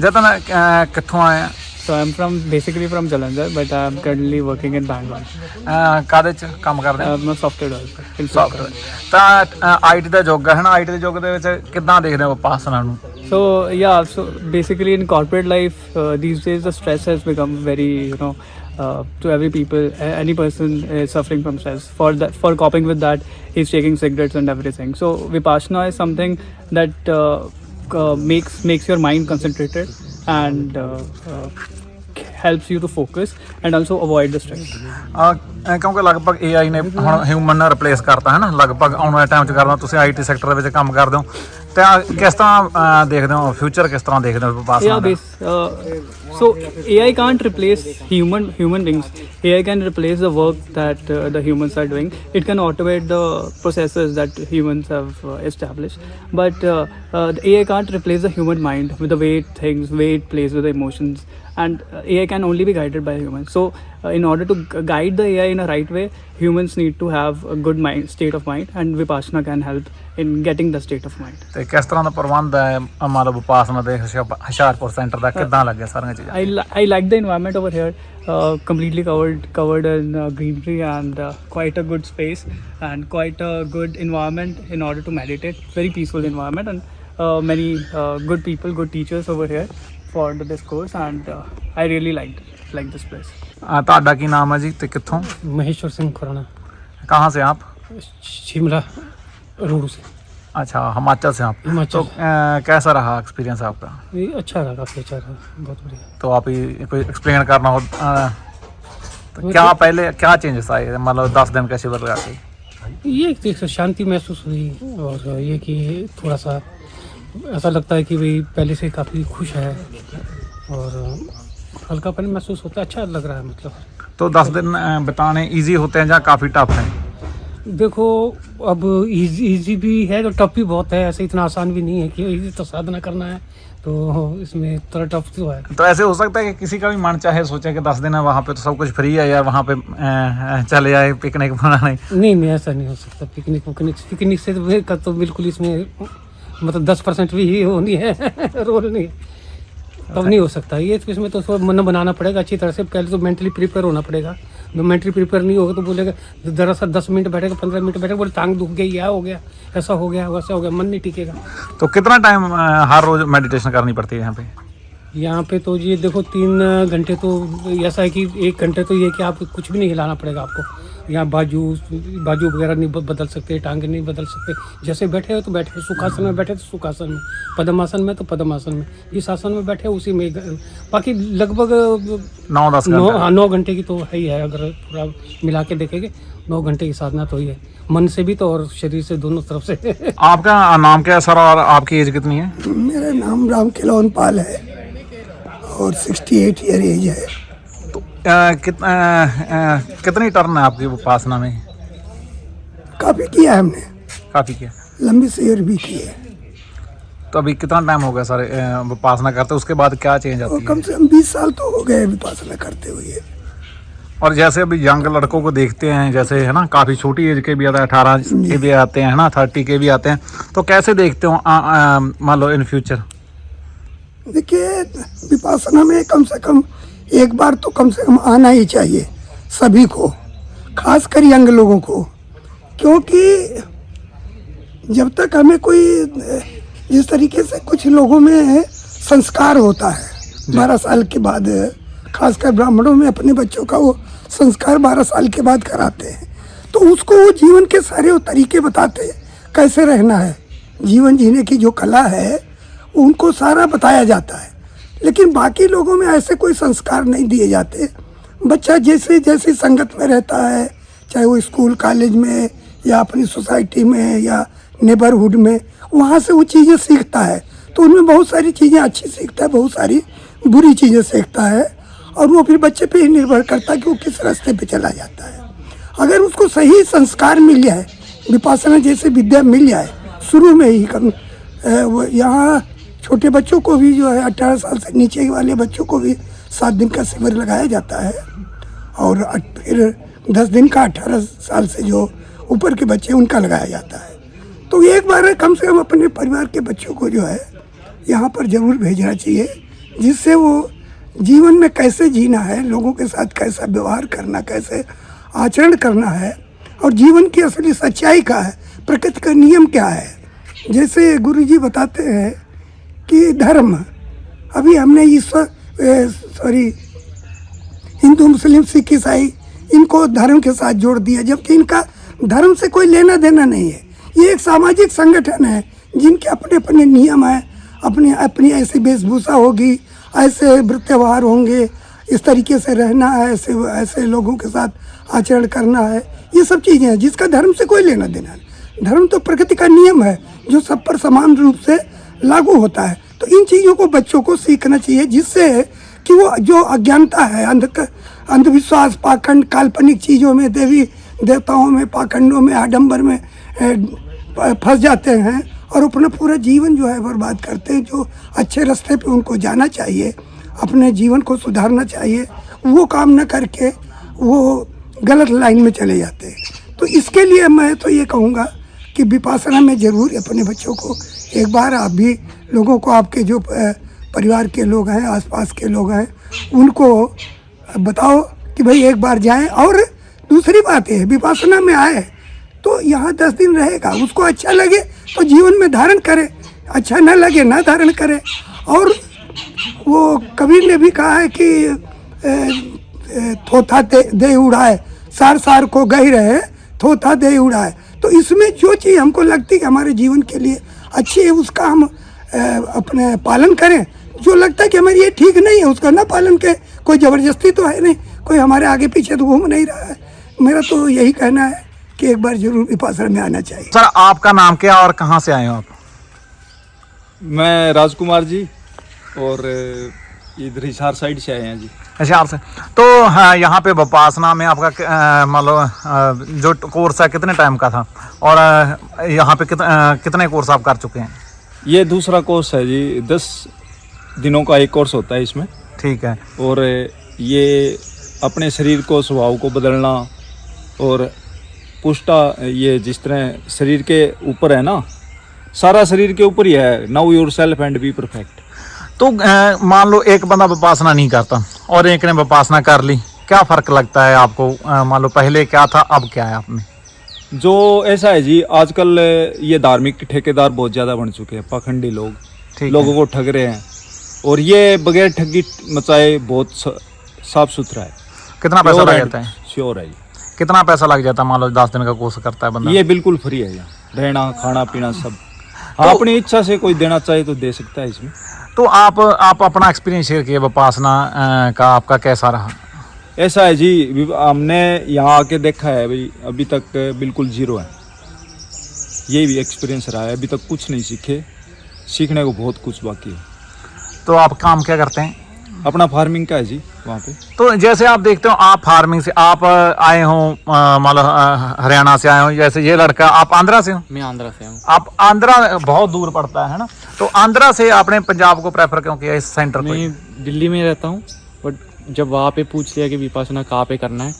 ਜਤਨ ਅਹ, ਕਿੱਥੋਂ ਆਇਆ So I'm from basically from Jalandhar, but I'm currently working in Bangalore. ਅਹ, ਕਾਹਦੇ ਚ ਕੰਮ ਕਰਦੇ ਹੋ? I'm a software developer. in Software। Flipkart. ਤਾਂ ਆਈਟੀ ਦਾ ਯੁੱਗ ਹੈ ਹਨਾ ਆਈਟੀ ਦੇ ਯੁੱਗ ਦੇ ਵਿੱਚ ਕਿੱਦਾਂ ਦੇਖਦੇ ਹੋ ਪਾਸਨਾ ਨੂੰ So yeah, so basically in corporate life uh, these days the stress has become very you know uh, to every people, any person is suffering from stress. For that, for coping with that, he's taking cigarettes and everything. So vipassana is something that uh, uh, makes makes your mind concentrated and uh, uh, helps you to focus and also avoid the stress. ਆ ਕਿਉਂਕਿ ਲਗਭਗ AI ਨੇ ਹੁਣ human ਨਾਲ replace ਕਰਤਾ ਹੈ ਨਾ ਲਗਭਗ ਆਉਣ ਵਾਲੇ ਟਾਈਮ 'ਚ ਕਰਨਾ ਤੁਸੀਂ ਆਈਟੀ ਸੈਕਟਰ ਦੇ ਵਿੱਚ ਕੰਮ ਕਰਦੇ ਹੋ ਤੇ ਆਹ ਕਿਸ ਤਰ੍ਹਾਂ ਅਹ, ਦੇਖਦੇ ਹੋ ਫਿਊਚਰ ਕਿਸ ਤਰ੍ਹਾਂ ਦੇਖਦੇ ਹੋ Vipassana yeah the base, uh, so ai can't replace human human beings ai can replace the work that uh, the humans are doing it can automate the processes that humans have uh, established but uh, uh, the ai can't replace the human mind with the way it thinks way it plays with the emotions and uh, ai can only be guided by humans so uh, in order to gu- guide the ai in a right way humans need to have a good mind state of mind and vipassana can help in getting the state of mind ਤੇ ਕਿਸ ਤਰ੍ਹਾਂ ਦਾ ਪ੍ਰਬੰਧ ਹੈ ਅਹ, ਮੰਨ ਲਓ ਵਿਪਾਸਨਾ ਦੇ ਹੁਸ਼ਿਆਰ- Hoshiarpur centre ਦਾ ਕਿੱਦਾਂ ਲੱਗਿਆ ਸਾਰੀਆਂ ਚੀਜ਼ਾਂ I, li- I like the environment over here. Uh, completely covered covered in uh, greenery and uh, quite a good space and quite a good environment in order to meditate. Very peaceful environment and uh, many uh, good people, good teachers over here for the discourse and uh, I really liked like this place. ਅਹ, ਤੁਹਾਡਾ ਕੀ ਨਾਮ ਹੈ ਜੀ ਤੇ ਕਿੱਥੋਂ महेश्वर सिंह खुराना ਕਹਾਂ ਸੇ ਆਪ Shimla road से अच्छा हिमाचल से आप हिमाचल। तो अ, कैसा रहा एक्सपीरियंस आपका ये अच्छा रहा काफ़ी अच्छा रहा बहुत बढ़िया तो आप ये कोई एक्सप्लेन करना हो अ, तो क्या पहले क्या चेंजेस आए मतलब दस दिन का शिविर लगा के ये एक तो शांति महसूस हुई और ये कि थोड़ा सा ऐसा लगता है कि भाई पहले से काफ़ी खुश है और हल्कापन महसूस होता है अच्छा लग रहा है मतलब। तो दस दिन बिताने ईजी होते हैं या काफ़ी टफ हैं? देखो अब इजी इजी भी है तो टफ भी बहुत है ऐसे इतना आसान भी नहीं है कि इजी तो साधना करना है तो इसमें थोड़ा टफ तो है। तो ऐसे हो सकता है कि किसी का भी मन चाहे सोचे कि दस दिन है वहाँ पे तो सब कुछ फ्री है यार वहाँ पे चले जाए पिकनिक मनाने नहीं नहीं ऐसा नहीं हो सकता पिकनिक पिकनिक पिकनिक से तो तो बिल्कुल इसमें मतलब दस परसेंट भी ही होनी है रोल नहीं तब नहीं हो सकता। ये इसमें तो मन बनाना पड़ेगा अच्छी तरह से। पहले तो मेंटली प्रिपेयर होना पड़ेगा। जो मेंटली प्रिपेयर नहीं होगा तो बोलेगा दरअसल दस मिनट बैठेगा पंद्रह मिनट बैठेगा बोले टांग दुख गई यह हो गया ऐसा हो गया वैसा हो गया मन नहीं टिकेगा। तो कितना टाइम हर रोज मेडिटेशन करनी पड़ती है यहाँ पे? यहाँ पे तो ये देखो तीन घंटे तो ऐसा है कि एक घंटे तो ये कि आप कुछ भी नहीं हिलाना पड़ेगा आपको। यहाँ बाजू बाजू वगैरह नहीं बदल सकते टांगे नहीं बदल सकते। जैसे बैठे हो तो बैठे सुखासन में बैठे तो सुखासन में पद्मासन में तो पद्मासन में। जिस आसन में बैठे उसी में बाकी लगभग नौ दस नौ हाँ नौ घंटे की तो है ही है अगर पूरा मिला के देखेंगे नौ घंटे की साधना तो ही है। मन से भी तो और शरीर से दोनों तरफ़ से। आपका नाम क्या है सर और आपकी एज कितनी है? मेरा नाम राम खिलौन पाल है और 68 ईयर एज है। कित, कितनी टर्न है आपकी उपासना में? काफ़ी किया है हमने। काफ़ी किया। लंबी सैर भी की है। तो अभी कितना टाइम हो गया सर उपासना करते उसके बाद क्या चेंज आती है? कम से कम 20 साल तो हो गए विपासना करते हुए। और जैसे अभी यंग लड़कों को देखते हैं जैसे है ना काफ़ी छोटी एज के भी आते हैं अठारह के भी आते हैं है ना थर्टी के भी आते हैं तो कैसे देखते हो मान लो इन फ्यूचर देखिए विपासना में कम से कम एक बार तो कम से कम आना ही चाहिए सभी को खासकर यंग लोगों को। क्योंकि जब तक हमें कोई जिस तरीके से कुछ लोगों में संस्कार होता है बारह साल के बाद खासकर ब्राह्मणों में अपने बच्चों का वो संस्कार बारह साल के बाद कराते हैं तो उसको वो जीवन के सारे वो तरीके बताते हैं कैसे रहना है। जीवन जीने की जो कला है उनको सारा बताया जाता है। लेकिन बाकी लोगों में ऐसे कोई संस्कार नहीं दिए जाते। बच्चा जैसे जैसी संगत में रहता है, चाहे वो स्कूल, कॉलेज में, या अपनी सोसाइटी में, या नेबरहुड में, वहाँ से वो चीज़ें सीखता है। तो उनमें बहुत सारी चीज़ें अच्छी सीखता है, बहुत सारी बुरी चीज़ें सीखता है, और वो फिर बच्चे पे ही निर्भर करता है कि वो किस रास्ते पे चला जाता है। अगर उसको सही संस्कार मिल जाए, विपासना जैसे विद्या मिल जाए, शुरू में ही कम यहाँ छोटे बच्चों को भी जो है, अठारह साल से नीचे वाले बच्चों को भी सात दिन का शिविर लगाया जाता है। और फिर दस दिन का अठारह साल से जो ऊपर के बच्चे उनका लगाया जाता है। तो एक बार कम से कम अपने परिवार के बच्चों को जो है, यहाँ पर ज़रूर भेजना चाहिए, जिससे वो जीवन में कैसे जीना है, लोगों के साथ कैसा व्यवहार करना, कैसे आचरण करना है, और जीवन की असली सच्चाई का है, प्रकृति का नियम क्या है। जैसे गुरु जी बताते हैं कि धर्म, अभी हमने ईश्वर सॉरी, हिंदू, मुस्लिम, सिख, ईसाई, इनको धर्म के साथ जोड़ दिया, जबकि इनका धर्म से कोई लेना देना नहीं है। ये एक सामाजिक संगठन है, जिनके अपने अपने नियम हैं, अपनी अपनी ऐसी वेशभूषा होगी, ऐसे त्यौहार होंगे, इस तरीके से रहना है, ऐसे ऐसे लोगों के साथ आचरण करना है, ये सब चीज़ें हैं, जिसका धर्म से कोई लेना देना नहीं। धर्म तो प्रकृति का नियम है, जो सब पर समान रूप से लागू होता है। तो इन चीज़ों को बच्चों को सीखना चाहिए, जिससे कि वो जो अज्ञानता है, अंध अंधविश्वास, पाखंड, काल्पनिक चीज़ों में, देवी देवताओं में, पाखंडों में, आडंबर में फंस जाते हैं और अपना पूरा जीवन जो है बर्बाद करते हैं, जो अच्छे रास्ते पे उनको जाना चाहिए, अपने जीवन को सुधारना चाहिए, वो काम न करके वो गलत लाइन में चले जाते हैं। तो इसके लिए मैं तो ये कहूँगा कि विपासना में ज़रूर अपने बच्चों को एक बार आप भी लोगों को आपके जो परिवार के लोग हैं आसपास के लोग हैं उनको बताओ कि भाई एक बार जाएँ। और दूसरी बात है विपासना में आए तो यहाँ दस दिन रहेगा उसको अच्छा लगे तो जीवन में धारण करे। अच्छा ना लगे ना धारण करे। और वो कबीर ने भी कहा है कि थोथा दे, दे उड़ाए सार सार को गही रहे थोथा दे उड़ाए। तो इसमें जो चीज़ हमको लगती है कि हमारे जीवन के लिए अच्छी है उसका हम अपने पालन करें। जो लगता है कि हमारे ये ठीक नहीं है उसका ना पालन के कोई ज़बरदस्ती तो है नहीं कोई हमारे आगे पीछे तो घूम नहीं रहा है। मेरा तो यही कहना है कि एक बार ज़रूर विपासना में आना चाहिए। सर आपका नाम क्या और कहाँ से आए हो आप? मैं राजकुमार जी और इधर हिसार साइड से आए हैं जी। हिसार से। तो हाँ, यहाँ पे विपासना में आपका अ, जो कोर्स है कितने टाइम का था? और यहाँ पे कित, अ, कितने कोर्स आप कर चुके हैं? ये दूसरा कोर्स है जी। दस दिनों का एक कोर्स होता है इसमें। ठीक है। और ये अपने शरीर को स्वभाव को बदलना और पुष्टा ये जिस तरह शरीर के ऊपर है ना सारा शरीर के ऊपर ही है। Now yourself and be perfect तो मान लो एक बंदा विपासना नहीं करता और एक ने विपासना कर ली क्या फ़र्क लगता है आपको? मान लो पहले क्या था अब क्या है आप में जो ऐसा है जी आजकल ये धार्मिक ठेकेदार बहुत ज़्यादा बन चुके हैं पाखंडी लोग। लोगों को ठग रहे हैं। और ये बगैर ठगी मचाए बहुत साफ़ सुथरा है। कितना पैसा लग जाता है? श्योर है जी। कितना पैसा लग जाता है मान लो दस दिन का कोर्स करता है बंदा? ये बिल्कुल फ्री है यहाँ रहना खाना पीना सब। हाँ, अपनी इच्छा से कोई देना चाहे तो दे सकता है इसमें। तो आप आप अपना एक्सपीरियंस शेयर किए उपासना का आपका कैसा रहा? ऐसा है जी हमने यहाँ आके देखा है भाई अभी तक बिल्कुल ज़ीरो है। ये भी एक्सपीरियंस रहा है अभी तक कुछ नहीं सीखे सीखने को बहुत कुछ बाकी है। तो आप काम क्या करते हैं? अपना फ़ार्मिंग का है जी वहाँ पे। तो जैसे आप देखते हो आप फ़ार्मिंग से आप आए हो अ, हरियाणा से आए हो जैसे ये लड़का आप आंध्रा से हो? मैं आंध्रा से हूँ। आप आंध्रा बहुत दूर पड़ता है ना? तो आंध्रा से आपने पंजाब को प्रेफर क्यों किया इस सेंटर को? मैं दिल्ली में रहता हूँ बट जब वहाँ पे पूछ लिया कि विपासना कहाँ पे करना है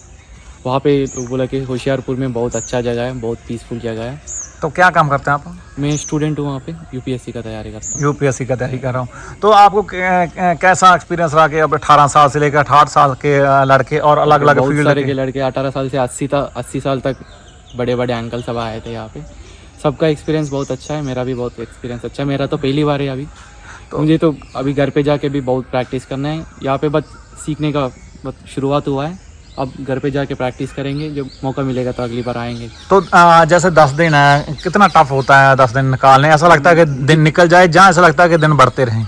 वहाँ पे तो बोला कि होशियारपुर में बहुत अच्छा जगह है बहुत पीसफुल जगह है। तो क्या काम करते हैं आप? मैं स्टूडेंट हूँ वहाँ पे यूपीएससी का तैयारी करता हूँ। यूपीएससी का तैयारी कर रहा हूँ। तो आपको कैसा एक्सपीरियंस रहा कि अब अठारह साल से लेकर अठारह साल के लड़के और अलग अलग फ़ील्ड के? लड़के अठारह साल से अस्सी तक अस्सी साल तक बड़े बड़े अंकल सब आए थे यहाँ पे। सबका एक्सपीरियंस बहुत अच्छा है मेरा भी बहुत एक्सपीरियंस अच्छा है। मेरा तो पहली बार है अभी। तो मुझे तो अभी घर पे जाके भी बहुत प्रैक्टिस करना है। यहाँ पे बस सीखने का बस शुरुआत हुआ है। अब घर पे जाके प्रैक्टिस करेंगे जब मौका मिलेगा तो अगली बार आएँगे। तो अ, जैसे दस दिन है कितना टफ होता है दस दिन निकालने? ऐसा लगता है कि दिन निकल जाए जहाँ ऐसा लगता है कि दिन बढ़ते रहें।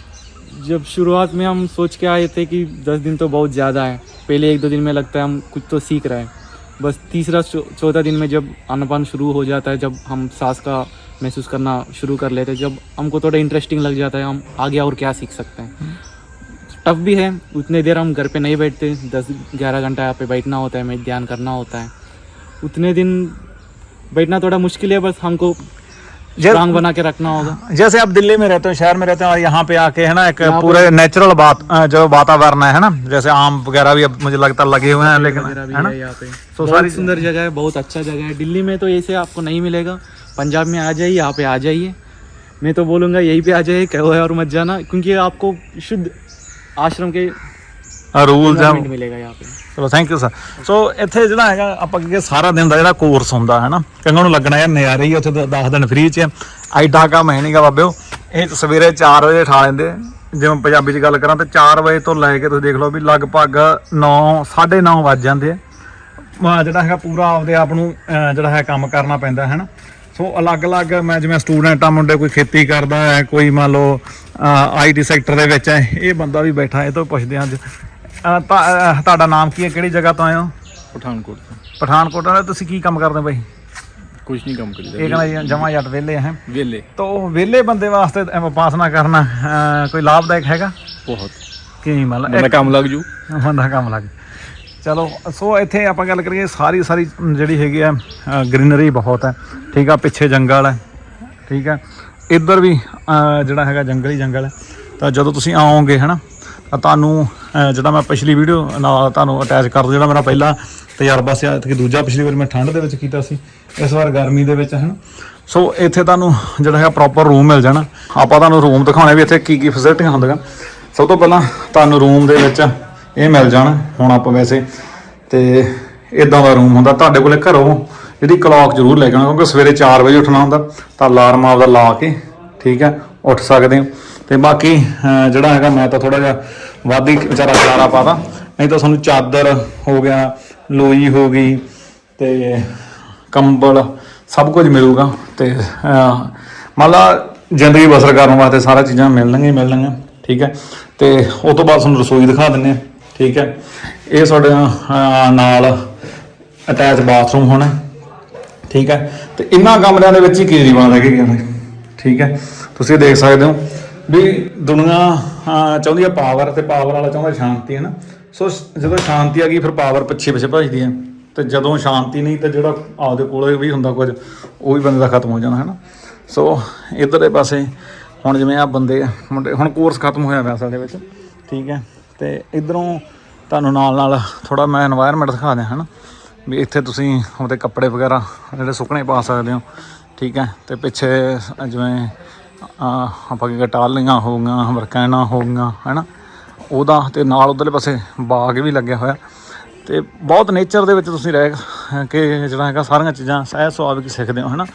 जब शुरुआत में हम सोच के आए थे कि दस दिन तो बहुत ज़्यादा है पहले एक दो दिन में लगता है हम कुछ तो सीख रहे हैं। बस तीसरा चौ- चौथा दिन में जब अनपान शुरू हो जाता है जब हम सांस का महसूस करना शुरू कर लेते हैं जब हमको थोड़ा इंटरेस्टिंग लग जाता है हम आगे और क्या सीख सकते हैं। टफ भी है उतने देर हम घर पे नहीं बैठते दस ग्यारह घंटा यहाँ पे बैठना होता है मैं ध्यान करना होता है। उतने दिन बैठना थोड़ा मुश्किल है बस हमको स्ट्रांग बना के रखना होगा। जैसे आप दिल्ली में रहते हो शहर में रहते हो और यहाँ पे आके है ना एक पूरे नेचुरल बात जो वातावरण है ना जैसे आम वगैरह भी अब मुझे लगता लगे हुए हैं लेकिन है ना? यहाँ पे। बहुत सुंदर जगह है बहुत अच्छा जगह है। दिल्ली में तो ऐसे आपको नहीं मिलेगा। पंजाब में आ जाइए यहाँ पे आ जाइए। मैं तो बोलूँगा यहीं पे आ जाइए कहो है और मत जाना क्योंकि आपको शुद्ध आश्रम के ਰੂਲਸ ਆ environment ਮਿਲੇਗਾ यहाँ पे ਚਲੋ ਥੈਂਕ ਯੂ ਸਰ ਸੋ ਇੱਥੇ ਜਿਹੜਾ ਹੈਗਾ ਆਪਾਂ ਕਿ ਸਾਰਾ ਦਿਨ ਦਾ ਜਿਹੜਾ ਕੋਰਸ ਹੁੰਦਾ ਹੈ ਨਾ ਕੰਗਾਂ ਨੂੰ ਲੱਗਣਾ ਯਾਰ ਨਜ਼ਾਰੇ ਹੀ ਆ, ਉੱਥੇ 10 ਦਿਨ ਫ੍ਰੀ ਚ ਆ। ਐਡਾ ਕੰਮ ਹੈ ਨਹੀਂਗਾ ਬਾਬਿਓ ਇਹ ਤਾਂ ਸਵੇਰੇ 4 ਵਜੇ ਠਾ ਲੈਂਦੇ ਜਿਵੇਂ ਪੰਜਾਬੀ 'ਚ ਗੱਲ ਕਰਾਂ ਤੇ 4 ਵਜੇ ਤੋਂ ਲੈ ਕੇ ਤੁਸੀਂ ਦੇਖ ਲਓ ਵੀ ਲਗਭਗ 9 9:30 ਵੱਜ ਜਾਂਦੇ ਆ ਵਾ ਜਿਹੜਾ ਹੈਗਾ ਪੂਰਾ ਆਪਦੇ ਆਪ ਨੂੰ ਅਹ, ਜਿਹੜਾ ਹੈ ਕੰਮ ਕਰਨਾ ਪੈਂਦਾ ਹੈ ਨਾ ਸੋ ਅਲੱਗ-ਅਲੱਗ ਮੈਂ ਜਿਵੇਂ ਸਟੂਡੈਂਟ ਆ ਮੁੰਡੇ ਕੋਈ ਖੇਤੀ ਕਰਦਾ ਹੈ ਕੋਈ ਮੰਨ ਲਓ ਆਈਟੀ ਸੈਕਟਰ ਦੇ ਵਿੱਚ ਹੈ ਇਹ ਬੰਦਾ ਵੀ ਬੈਠਾ ਇਹ ਤੋਂ ਪੁੱਛਦੇ ਹਾਂ ਅੱਜ। ਤੁਹਾਡਾ ਨਾਮ ਕੀ ਹੈ? ਕਿਹੜੀ ਜਗ੍ਹਾ ਤੋਂ ਆਏ ਹੋ? ਪਠਾਨਕੋਟ ਤੋਂ। ਪਠਾਨਕੋਟ ਵਾਲੇ ਤੁਸੀਂ ਕੀ ਕੰਮ ਕਰਦੇ ਹੋ ਬਾਈ? ਕੁਝ ਨਹੀਂ ਕੰਮ ਕਰੀਦਾ। ਇਹ ਕਹਿੰਦਾ ਜਮਾ ਜੱਟ ਵਿਹਲੇ ਹੈ? ਵਿਹਲੇ। ਤਾਂ ਉਹ ਵਿਹਲੇ ਬੰਦੇ ਵਾਸਤੇ ਉਪਾਸਨਾ ਕਰਨਾ ਕੋਈ ਲਾਭਦਾਇਕ ਹੈਗਾ? ਬਹੁਤ। ਕੀ ਮਤਲਬ? ਬੰਦਾ ਕੰਮ ਲੱਗ ਜੂ। ਬੰਦਾ ਕੰਮ ਲੱਗ ਚਲੋ ਸੋ ਇੱਥੇ ਆਪਾਂ ਗੱਲ ਕਰੀਏ ਸਾਰੀ ਸਾਰੀ ਜਿਹੜੀ ਹੈਗੀ ਆ ਗ੍ਰੀਨਰੀ ਬਹੁਤ ਹੈ। ਠੀਕ ਆ, ਪਿੱਛੇ ਜੰਗਲ ਹੈ ਠੀਕ ਹੈ ਇੱਧਰ ਵੀ ਜਿਹੜਾ ਹੈਗਾ ਜੰਗਲੀ ਜੰਗਲ ਹੈ ਤਾਂ ਜਦੋਂ ਤੁਸੀਂ ਆਓਗੇ, ਹਨਾ, ਤਾਂ ਤੁਹਾਨੂੰ ਜਿਹੜਾ ਮੈਂ ਪਿਛਲੀ ਵੀਡੀਓ ਨਾਲ ਤੁਹਾਨੂੰ ਅਟੈਚ ਕਰ ਦੂੰ, ਜਿਹੜਾ ਮੇਰਾ ਪਹਿਲਾ ਤਜਰਬਾ ਸੀ ਕਿ ਦੂਜਾ ਪਿਛਲੀ ਵਾਰ ਮੈਂ ਠੰਡ ਦੇ ਵਿੱਚ ਕੀਤਾ ਸੀ, ਇਸ ਵਾਰ ਗਰਮੀ ਦੇ ਵਿੱਚ, ਹਨਾ। ਸੋ ਇੱਥੇ ਤੁਹਾਨੂੰ ਜਿਹੜਾ ਹੈਗਾ ਪ੍ਰੋਪਰ ਰੂਮ ਮਿਲ ਜਾਣਾ। ਆਪਾਂ ਤੁਹਾਨੂੰ ਰੂਮ ਦਿਖਾਉਣੇ ਵੀ ਇੱਥੇ ਕੀ ਕੀ ਫੈਸਿਲਿਟੀਆਂ ਹੁੰਦੀਆਂ। ਸਭ ਤੋਂ ਪਹਿਲਾਂ ਤੁਹਾਨੂੰ ਰੂਮ ਦੇ ਵਿੱਚ ਇਹ ਮਿਲ ਜਾਣਾ, ਹੁਣ ਆਪਾਂ ਵੈਸੇ, ਤੇ ਇਦਾਂ ਦਾ ਰੂਮ ਹੁੰਦਾ, ਤੁਹਾਡੇ ਕੋਲੇ ਘਰੋਂ ਜਿਹੜੀ ਕਲੌਕ ਜ਼ਰੂਰ ਲੈ ਕੇ ਆਉਣਾ ਕਿਉਂਕਿ ਸਵੇਰੇ 4 ਵਜੇ ਉੱਠਣਾ ਹੁੰਦਾ ਤਾਂ ਅਲਾਰਮ ਆਪਦਾ ਲਾ ਕੇ ਠੀਕ ਹੈ ਉੱਠ ਸਕਦੇ ਹੋ। ਤੇ ਬਾਕੀ ਜਿਹੜਾ ਹੈਗਾ ਮੈਂ ਤਾਂ ਥੋੜਾ ਜਿਹਾ ਵੱਧ ਹੀ ਵਿਚਾਰਾ ਖਲਾਰਾ ਪਾਦਾ ਨਹੀਂ ਤਾਂ ਤੁਹਾਨੂੰ ਚਾਦਰ ਹੋ ਗਿਆ ਲੋਈ ਹੋ ਗਈ ਤੇ ਕੰਬਲ ਸਭ ਕੁਝ ਮਿਲੂਗਾ ਤੇ ਅਹ, ਮੰਨ ਲਾ ਜ਼ਿੰਦਗੀ ਬਸਰ ਕਰਨ ਵਾਸਤੇ ਸਾਰਾ ਚੀਜ਼ਾਂ ਮਿਲਣਗੀਆਂ ਹੀ ਮਿਲਣਗੀਆਂ ਠੀਕ ਹੈ। ਤੇ ਉਸ ਤੋਂ ਬਾਅਦ ਤੁਹਾਨੂੰ ਰਸੋਈ ਦਿਖਾ ਦਿੰਨੇ ਆ ਠੀਕ ਹੈ। ਇਹ ਤੁਹਾਡੇ ਨਾਲ ਅਟੈਚ ਬਾਥਰੂਮ ਹੋਣਾ ਠੀਕ ਹੈ? ਤੇ ਇਹਨਾਂ ਕਮਰਿਆਂ ਦੇ ਵਿੱਚ ਹੀ ਕੇਜਰੀਵਾਲ ਰਹਿ ਕੇ ਗਿਆ ਨੇ ਠੀਕ ਹੈ? ਤੁਸੀਂ ਦੇਖ ਸਕਦੇ ਹੋ ਵੀ ਦੁਨੀਆ ਚਾਹੁੰਦੀ ਹੈ ਪਾਵਰ ਤੇ ਪਾਵਰ ਵਾਲਾ ਚਾਹੁੰਦਾ ਸ਼ਾਂਤੀ, ਹੈ ਨਾ? ਸੋ ਜਦੋਂ ਸ਼ਾਂਤੀ ਆ ਗਈ, ਫਿਰ ਪਾਵਰ ਪਿੱਛੇ ਪਿੱਛੇ ਭੱਜਦੀ ਹੈ। ਤੇ ਜਦੋਂ ਸ਼ਾਂਤੀ ਨਹੀਂ, ਤੇ ਜਿਹੜਾ ਆਪਦੇ ਕੋਲੇ ਵੀ ਹੁੰਦਾ ਕੁਝ, ਉਹ ਵੀ ਬੰਦੇ ਦਾ ਖਤਮ ਹੋ ਜਾਣਾ ਹੈ ਨਾ? ਸੋ ਇਧਰਲੇ ਪਾਸੇ ਹੁਣ ਜਿਵੇਂ ਆ ਬੰਦੇ, ਮੁੰਡੇ, ਹੁਣ ਕੋਰਸ ਖਤਮ ਹੋਇਆ ਵੈਸਲ ਦੇ ਵਿੱਚ, ਠੀਕ ਹੈ? ਤੇ ਇਧਰੋਂ ਤੁਹਾਨੂੰ ਨਾਲ ਨਾਲ ਥੋੜਾ ਮੈਂ এনवायरमेंट ਦਿਖਾ ਦਿਆਂ ਹਨਾ ਵੀ ਇੱਥੇ ਤੁਸੀਂ ਉਹਦੇ ਕੱਪੜੇ ਵਗੈਰਾ ਜਿਹੜੇ ਸੁੱਕਣੇ ਪਾ ਸਕਦੇ ਹੋ, ਠੀਕ ਹੈ? ਤੇ ਪਿੱਛੇ ਜਿਵੇਂ ਆਪਾਂ ਕੀ ਟਾਲੀਆਂ ਹੋ ਗਈਆਂ, ਵਰਕੈਨਾ ਹੋ ਗਈਆਂ, ਹੈਨਾ? ਉਹਦਾ ਤੇ ਨਾਲ ਉਧਰਲੇ ਪਾਸੇ ਬਾਗ ਵੀ ਲੱਗਿਆ ਹੋਇਆ। ਤੇ ਬਹੁਤ ਨੇਚਰ ਦੇ ਵਿੱਚ ਤੁਸੀਂ ਰਹਿ ਕੇ ਜਿਹੜਾ ਹੈਗਾ ਸਾਰੀਆਂ ਚੀਜ਼ਾਂ ਸਹਿਜ ਸੁਭਾਵਿਕ ਸਿੱਖਦੇ ਹੋ, ਹੈਨਾ?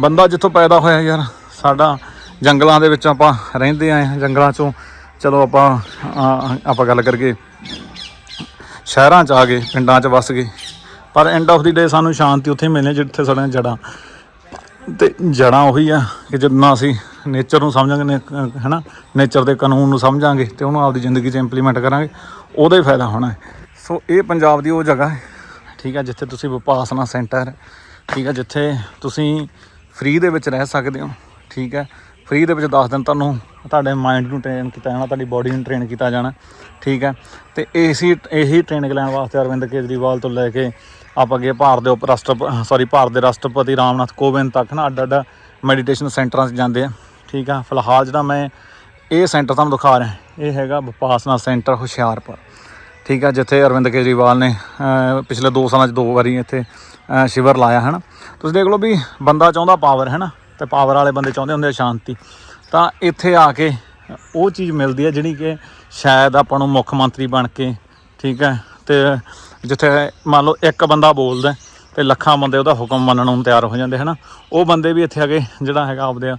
ਬੰਦਾ ਜਿੱਥੋਂ ਪੈਦਾ ਹੋਇਆ ਯਾਰ, ਸਾਡਾ ਜੰਗਲਾਂ ਦੇ ਵਿੱਚ ਆਪਾਂ ਰਹਿੰਦੇ ਆਏ ਹਾਂ, ਜੰਗਲਾਂ ਚੋਂ। ਚਲੋ ਆਪਾਂ ਆਪਾਂ ਗੱਲ ਕਰਕੇ ਸ਼ਹਿਰਾਂ 'ਚ ਆ ਗਏ, ਪਿੰਡਾਂ 'ਚ ਵਸ ਗਏ ਪਰ ਐਂਡ ਆਫ ਦੀ ਡੇ ਸਾਨੂੰ ਸ਼ਾਂਤੀ ਉੱਥੇ ਮਿਲਣੀ ਜਿੱਥੇ ਸਾਡੀਆਂ ਜੜਾਂ। ਤੇ ਜੜਾਂ ਉਹੀ ਆ ਕਿ ਜਦੋਂ ਅਸੀਂ ਨੇਚਰ ਨੂੰ ਸਮਝਾਂਗੇ, ਨੇ ਹੈਨਾ ਨੇਚਰ ਦੇ ਕਾਨੂੰਨ ਨੂੰ ਸਮਝਾਂਗੇ ਤੇ ਉਹਨੂੰ ਆਪਦੀ ਜ਼ਿੰਦਗੀ 'ਚ ਇੰਪਲੀਮੈਂਟ ਕਰਾਂਗੇ, ਉਹਦਾ ਹੀ ਫਾਇਦਾ ਹੋਣਾ ਸੋ ਇਹ ਪੰਜਾਬ ਦੀ ਉਹ ਜਗ੍ਹਾ ਹੈ, ਠੀਕ ਹੈ, ਜਿੱਥੇ ਤੁਸੀਂ ਵਿਪਾਸਨਾ ਸੈਂਟਰ ਠੀਕ ਹੈ, ਜਿੱਥੇ ਤੁਸੀਂ ਫ੍ਰੀ ਦੇ ਵਿੱਚ ਰਹਿ ਸਕਦੇ ਹੋ, ਠੀਕ ਹੈ। ਫ੍ਰੀ ਦੇ ਵਿੱਚ 10 ਦਿਨ ਤੁਹਾਨੂੰ ਤੁਹਾਡੇ ਮਾਈਂਡ ਨੂੰ ਟ੍ਰੇਨ ਕੀਤਾ ਜਾਣਾ, ਤੁਹਾਡੀ ਬਾਡੀ ਨੂੰ ਟ੍ਰੇਨ ਕੀਤਾ ਜਾਣਾ, ਠੀਕ ਹੈ। ਤੇ ਏਸੀ ਇਹੀ ਟ੍ਰੇਨਿੰਗ ਲੈਣ ਵਾਸਤੇ ਅਰਵਿੰਦ ਕੇਜਰੀਵਾਲ ਤੋਂ ਲੈ ਕੇ ਆਪਾਂ ਅੱਗੇ ਭਾਰਤ ਦੇ ਉਪ ਰਾਸ਼ਟਰ ਸੌਰੀ ਭਾਰਤ ਦੇ ਰਾਸ਼ਟਰਪਤੀ ਰਾਮਨਾਥ ਕੋਵਿੰਦ ਤੱਕ ਨਾ ਅੱਡ ਅੱਡ ਮੈਡੀਟੇਸ਼ਨ ਸੈਂਟਰਾਂ 'ਚ ਜਾਂਦੇ ਆ। ਠੀਕ ਆ? ਫਿਲਹਾਲ ਜਿਹੜਾ ਮੈਂ ਇਹ ਸੈਂਟਰ ਤੁਹਾਨੂੰ ਦਿਖਾ ਰਿਹਾ, ਇਹ ਹੈਗਾ ਵਿਪਾਸਨਾ ਸੈਂਟਰ ਹੁਸ਼ਿਆਰਪੁਰ। ਠੀਕ ਆ? ਜਿੱਥੇ ਅਰਵਿੰਦ ਕੇਜਰੀਵਾਲ ਨੇ ਪਿਛਲੇ 2 ਸਾਲਾਂ 'ਚ ਦੋ ਵਾਰੀ ਇੱਥੇ ਸ਼ਿਵਰ ਲਾਇਆ ਹੈ ਨਾ ਤੁਸੀਂ ਦੇਖ ਲਓ ਵੀ ਬੰਦਾ ਚਾਹੁੰਦਾ ਪਾਵਰ ਹੈ ਨਾ ਤੇ ਪਾਵਰ ਵਾਲੇ ਬੰਦੇ ਚਾਹੁੰਦੇ ਹੁੰਦੇ ਆ ਸ਼ਾਂਤੀ। ਤਾਂ ਇੱਥੇ ਆ ਕੇ ਉਹ ਚੀਜ਼ ਮਿਲਦੀ ਹੈ ਜਿਹੜੀ ਕਿ ਸ਼ਾਇਦ ਆਪਾਂ ਨੂੰ ਮੁੱਖ ਮੰਤਰੀ ਬਣ ਕੇ, ਠੀਕ ਹੈ ਤੇ ਜਿੱਥੇ ਮੰਨ ਲਓ ਇੱਕ ਬੰਦਾ ਬੋਲਦਾ ਤੇ ਲੱਖਾਂ ਬੰਦੇ ਉਹਦਾ ਹੁਕਮ ਮੰਨਣ ਨੂੰ ਤਿਆਰ ਹੋ ਜਾਂਦੇ, ਹਨਾ? ਉਹ ਬੰਦੇ ਵੀ ਇੱਥੇ ਆ ਕੇ ਜਿਹੜਾ ਹੈਗਾ ਆਪਦੇ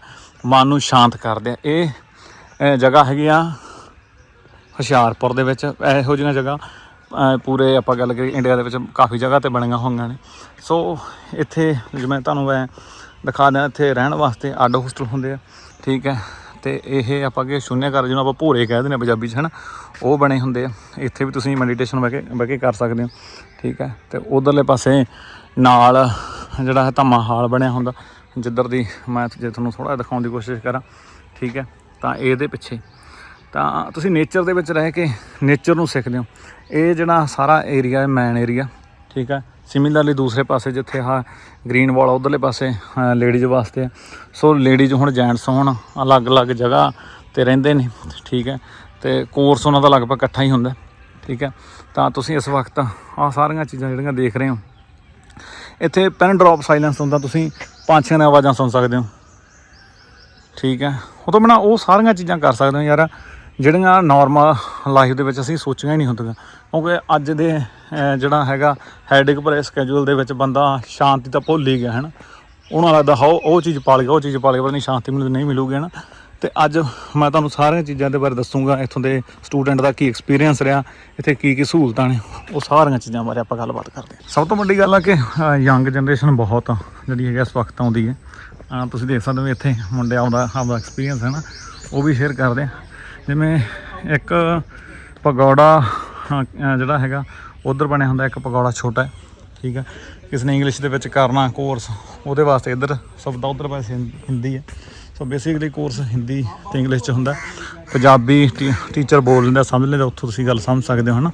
ਮਨ ਨੂੰ ਸ਼ਾਂਤ ਕਰਦੇ ਆ। ਇਹ ਜਗ੍ਹਾ ਹੈਗੀ ਆ ਹੁਸ਼ਿਆਰਪੁਰ ਦੇ ਵਿੱਚ। ਇਹੋ ਜਿਹੀਆਂ ਜਗ੍ਹਾ ਪੂਰੇ ਆਪਾਂ ਗੱਲ ਕਰੀਏ ਇੰਡੀਆ ਦੇ ਵਿੱਚ ਕਾਫੀ ਜਗ੍ਹਾ ਤੇ ਬਣੀਆਂ ਹੋਈਆਂ ਨੇ। ਸੋ ਇੱਥੇ ਜਿਵੇਂ ਤੁਹਾਨੂੰ ਮੈਂ ਦਿਖਾ ਦਿਆਂ, ਇੱਥੇ ਰਹਿਣ ਵਾਸਤੇ ਅੱਡ ਹੋਸਟਲ ਹੁੰਦੇ ਆ, ਠੀਕ ਹੈ? ਤੇ ਇਹ ਆਪਾਂ ਅੱਗੇ ਸ਼ੂਨਿਆ ਕਰ ਜਿਹਨੂੰ ਆਪਾਂ ਭੋਰੇ ਕਹਿ ਦਿੰਦੇ ਆ ਪੰਜਾਬੀ 'ਚ, ਹਨਾ? ਉਹ ਬਣੇ ਹੁੰਦੇ ਆ। ਇੱਥੇ ਵੀ ਤੁਸੀਂ ਮੈਡੀਟੇਸ਼ਨ ਬਹਿ ਕੇ ਬਹਿ ਕੇ ਕਰ ਸਕਦੇ ਹੋ। ਠੀਕ ਹੈ? ਤੇ ਉਧਰਲੇ ਪਾਸੇ ਨਾਲ ਜਿਹੜਾ ਹੈ ਧਮਾ ਹਾਲ ਬਣਿਆ ਹੁੰਦਾ, ਜਿੱਧਰ ਦੀ ਮੈਂ ਜੇ ਤੁਹਾਨੂੰ ਥੋੜਾ ਦਿਖਾਉਣ ਦੀ ਕੋਸ਼ਿਸ਼ ਕਰਾਂ, ਠੀਕ ਹੈ? ਤਾਂ ਇਹਦੇ ਪਿੱਛੇ। ਤਾਂ ਤੁਸੀਂ ਨੇਚਰ ਦੇ ਵਿੱਚ ਰਹਿ ਕੇ ਨੇਚਰ ਨੂੰ ਸਿੱਖਦੇ ਹੋ। ਇਹ ਜਿਹੜਾ ਸਾਰਾ ਏਰੀਆ ਹੈ ਮੈਨ ਏਰੀਆ ਠੀਕ ਹੈ? ਸਿਮਿਲਰਲੀ ਦੂਸਰੇ ਪਾਸੇ ਜਿੱਥੇ ਆਹ ਗ੍ਰੀਨ ਵਾਲ ਉਧਰਲੇ ਪਾਸੇ ਲੇਡੀਜ਼ ਵਾਸਤੇ ਹੈ ਸੋ ਲੇਡੀਜ਼ ਹੁਣ ਜੈਂਟਸ ਹੁਣ, ਅਲੱਗ-ਅਲੱਗ ਜਗ੍ਹਾ ਤੇ ਰਹਿੰਦੇ ਨੇ, ਠੀਕ ਹੈ? ਤੇ ਕੋਰਸ ਉਹਨਾਂ ਦਾ ਲਗਭਗ ਇਕੱਠਾ ਹੀ ਹੁੰਦਾ, ਠੀਕ ਹੈ? ਤਾਂ ਤੁਸੀਂ ਇਸ ਵਕਤ ਆਹ ਸਾਰੀਆਂ ਚੀਜ਼ਾਂ ਜਿਹੜੀਆਂ ਦੇਖ ਰਹੇ ਹੋ, ਇੱਥੇ ਪੈਨ ਡ੍ਰੌਪ ਸਾਇਲੈਂਸ ਹੁੰਦਾ, ਤੁਸੀਂ ਪੰਛੀਆਂ ਦੀਆਂ ਆਵਾਜ਼ਾਂ ਸੁਣ ਸਕਦੇ ਹੋ, ਠੀਕ ਹੈ? ਉਹ ਤੋਂ ਬਿਨਾਂ ਉਹ ਸਾਰੀਆਂ ਚੀਜ਼ਾਂ ਕਰ ਸਕਦੇ ਹੋ ਯਾਰ ਜਿਹੜੀਆਂ ਨਾਰਮਲ ਲਾਈਫ ਦੇ ਵਿੱਚ ਅਸੀਂ ਸੋਚੀਆਂ ਹੀ ਨਹੀਂ ਹੁੰਦੀਆਂ। ਕਿਉਂਕਿ ਅੱਜ ਦੇ ਜਿਹੜਾ ਹੈਗਾ ਹੈਡਿਕ ਭਰੇ ਸਕੇਜੂਲ ਦੇ ਵਿੱਚ ਬੰਦਾ ਸ਼ਾਂਤੀ ਤਾਂ ਭੁੱਲ ਹੀ ਗਿਆ, ਹੈ ਨਾ? ਉਹਨਾਂ ਲੱਗਦਾ ਹੋ ਉਹ ਚੀਜ਼ ਪਾਲ ਗਿਆ ਉਹ ਚੀਜ਼ ਪਾਲ ਗਿਆ ਪਤਾ ਨਹੀਂ ਸ਼ਾਂਤੀ ਮੈਨੂੰ ਨਹੀਂ ਮਿਲੂਗੀ ਹੈ ਨਾ? ਤੇ ਅੱਜ ਮੈਂ ਤੁਹਾਨੂੰ ਸਾਰੀਆਂ ਚੀਜ਼ਾਂ ਦੇ ਬਾਰੇ ਦੱਸੂਗਾ, ਇੱਥੋਂ ਦੇ ਸਟੂਡੈਂਟ ਦਾ ਕੀ ਐਕਸਪੀਰੀਅੰਸ ਰਿਹਾ, ਇੱਥੇ ਕੀ ਕੀ ਸਹੂਲਤਾਂ ਨੇ, ਉਹ ਸਾਰੀਆਂ ਚੀਜ਼ਾਂ ਬਾਰੇ ਆਪਾਂ ਗੱਲਬਾਤ ਕਰਦੇ ਹਾਂ। ਸਭ ਤੋਂ ਵੱਡੀ ਗੱਲ ਆ ਕਿ ਯੰਗ ਜਨਰੇਸ਼ਨ ਬਹੁਤ ਜਿਹੜੀ ਹੈਗੀ ਇਸ ਵਕਤ ਆਉਂਦੀ ਹੈ। ਤੁਸੀਂ ਦੇਖ ਸਕਦੇ ਹੋ ਇੱਥੇ ਮੁੰਡੇ ਆਉਂਦਾ, ਆਪਦਾ ਐਕਸਪੀਰੀਅੰਸ ਹੈ ਨਾ? ਉਹ ਵੀ ਸ਼ੇਅਰ ਕਰਦੇ ਆ। ਜਿਵੇਂ ਇੱਕ ਪਕੌੜਾ ਜਿਹੜਾ ਹੈਗਾ, ਉਧਰ ਬਣਿਆ ਹੁੰਦਾ, ਇੱਕ ਪਕੌੜਾ ਛੋਟਾ ਠੀਕ ਹੈ। ਕਿਸ ਨੇ ਇੰਗਲਿਸ਼ ਦੇ ਵਿੱਚ ਕਰਨਾ ਕੋਰਸ ਉਹਦੇ ਵਾਸਤੇ ਇੱਧਰ ਸ਼ਬਦ ਉਧਰ ਪਾਸੇ ਹਿੰਦੀ ਹੈ। ਸੋ ਬੇਸਿਕਲੀ ਕੋਰਸ ਹਿੰਦੀ ਤੇ ਇੰਗਲਿਸ਼ ਚ ਹੁੰਦਾ ਪੰਜਾਬੀ ਟੀਚਰ ਬੋਲ ਲੈਂਦਾ ਸਮਝ ਲੈਂਦਾ, ਉੱਥੋਂ ਤੁਸੀਂ ਗੱਲ ਸਮਝ ਸਕਦੇ ਹੋ, ਹਨਾ?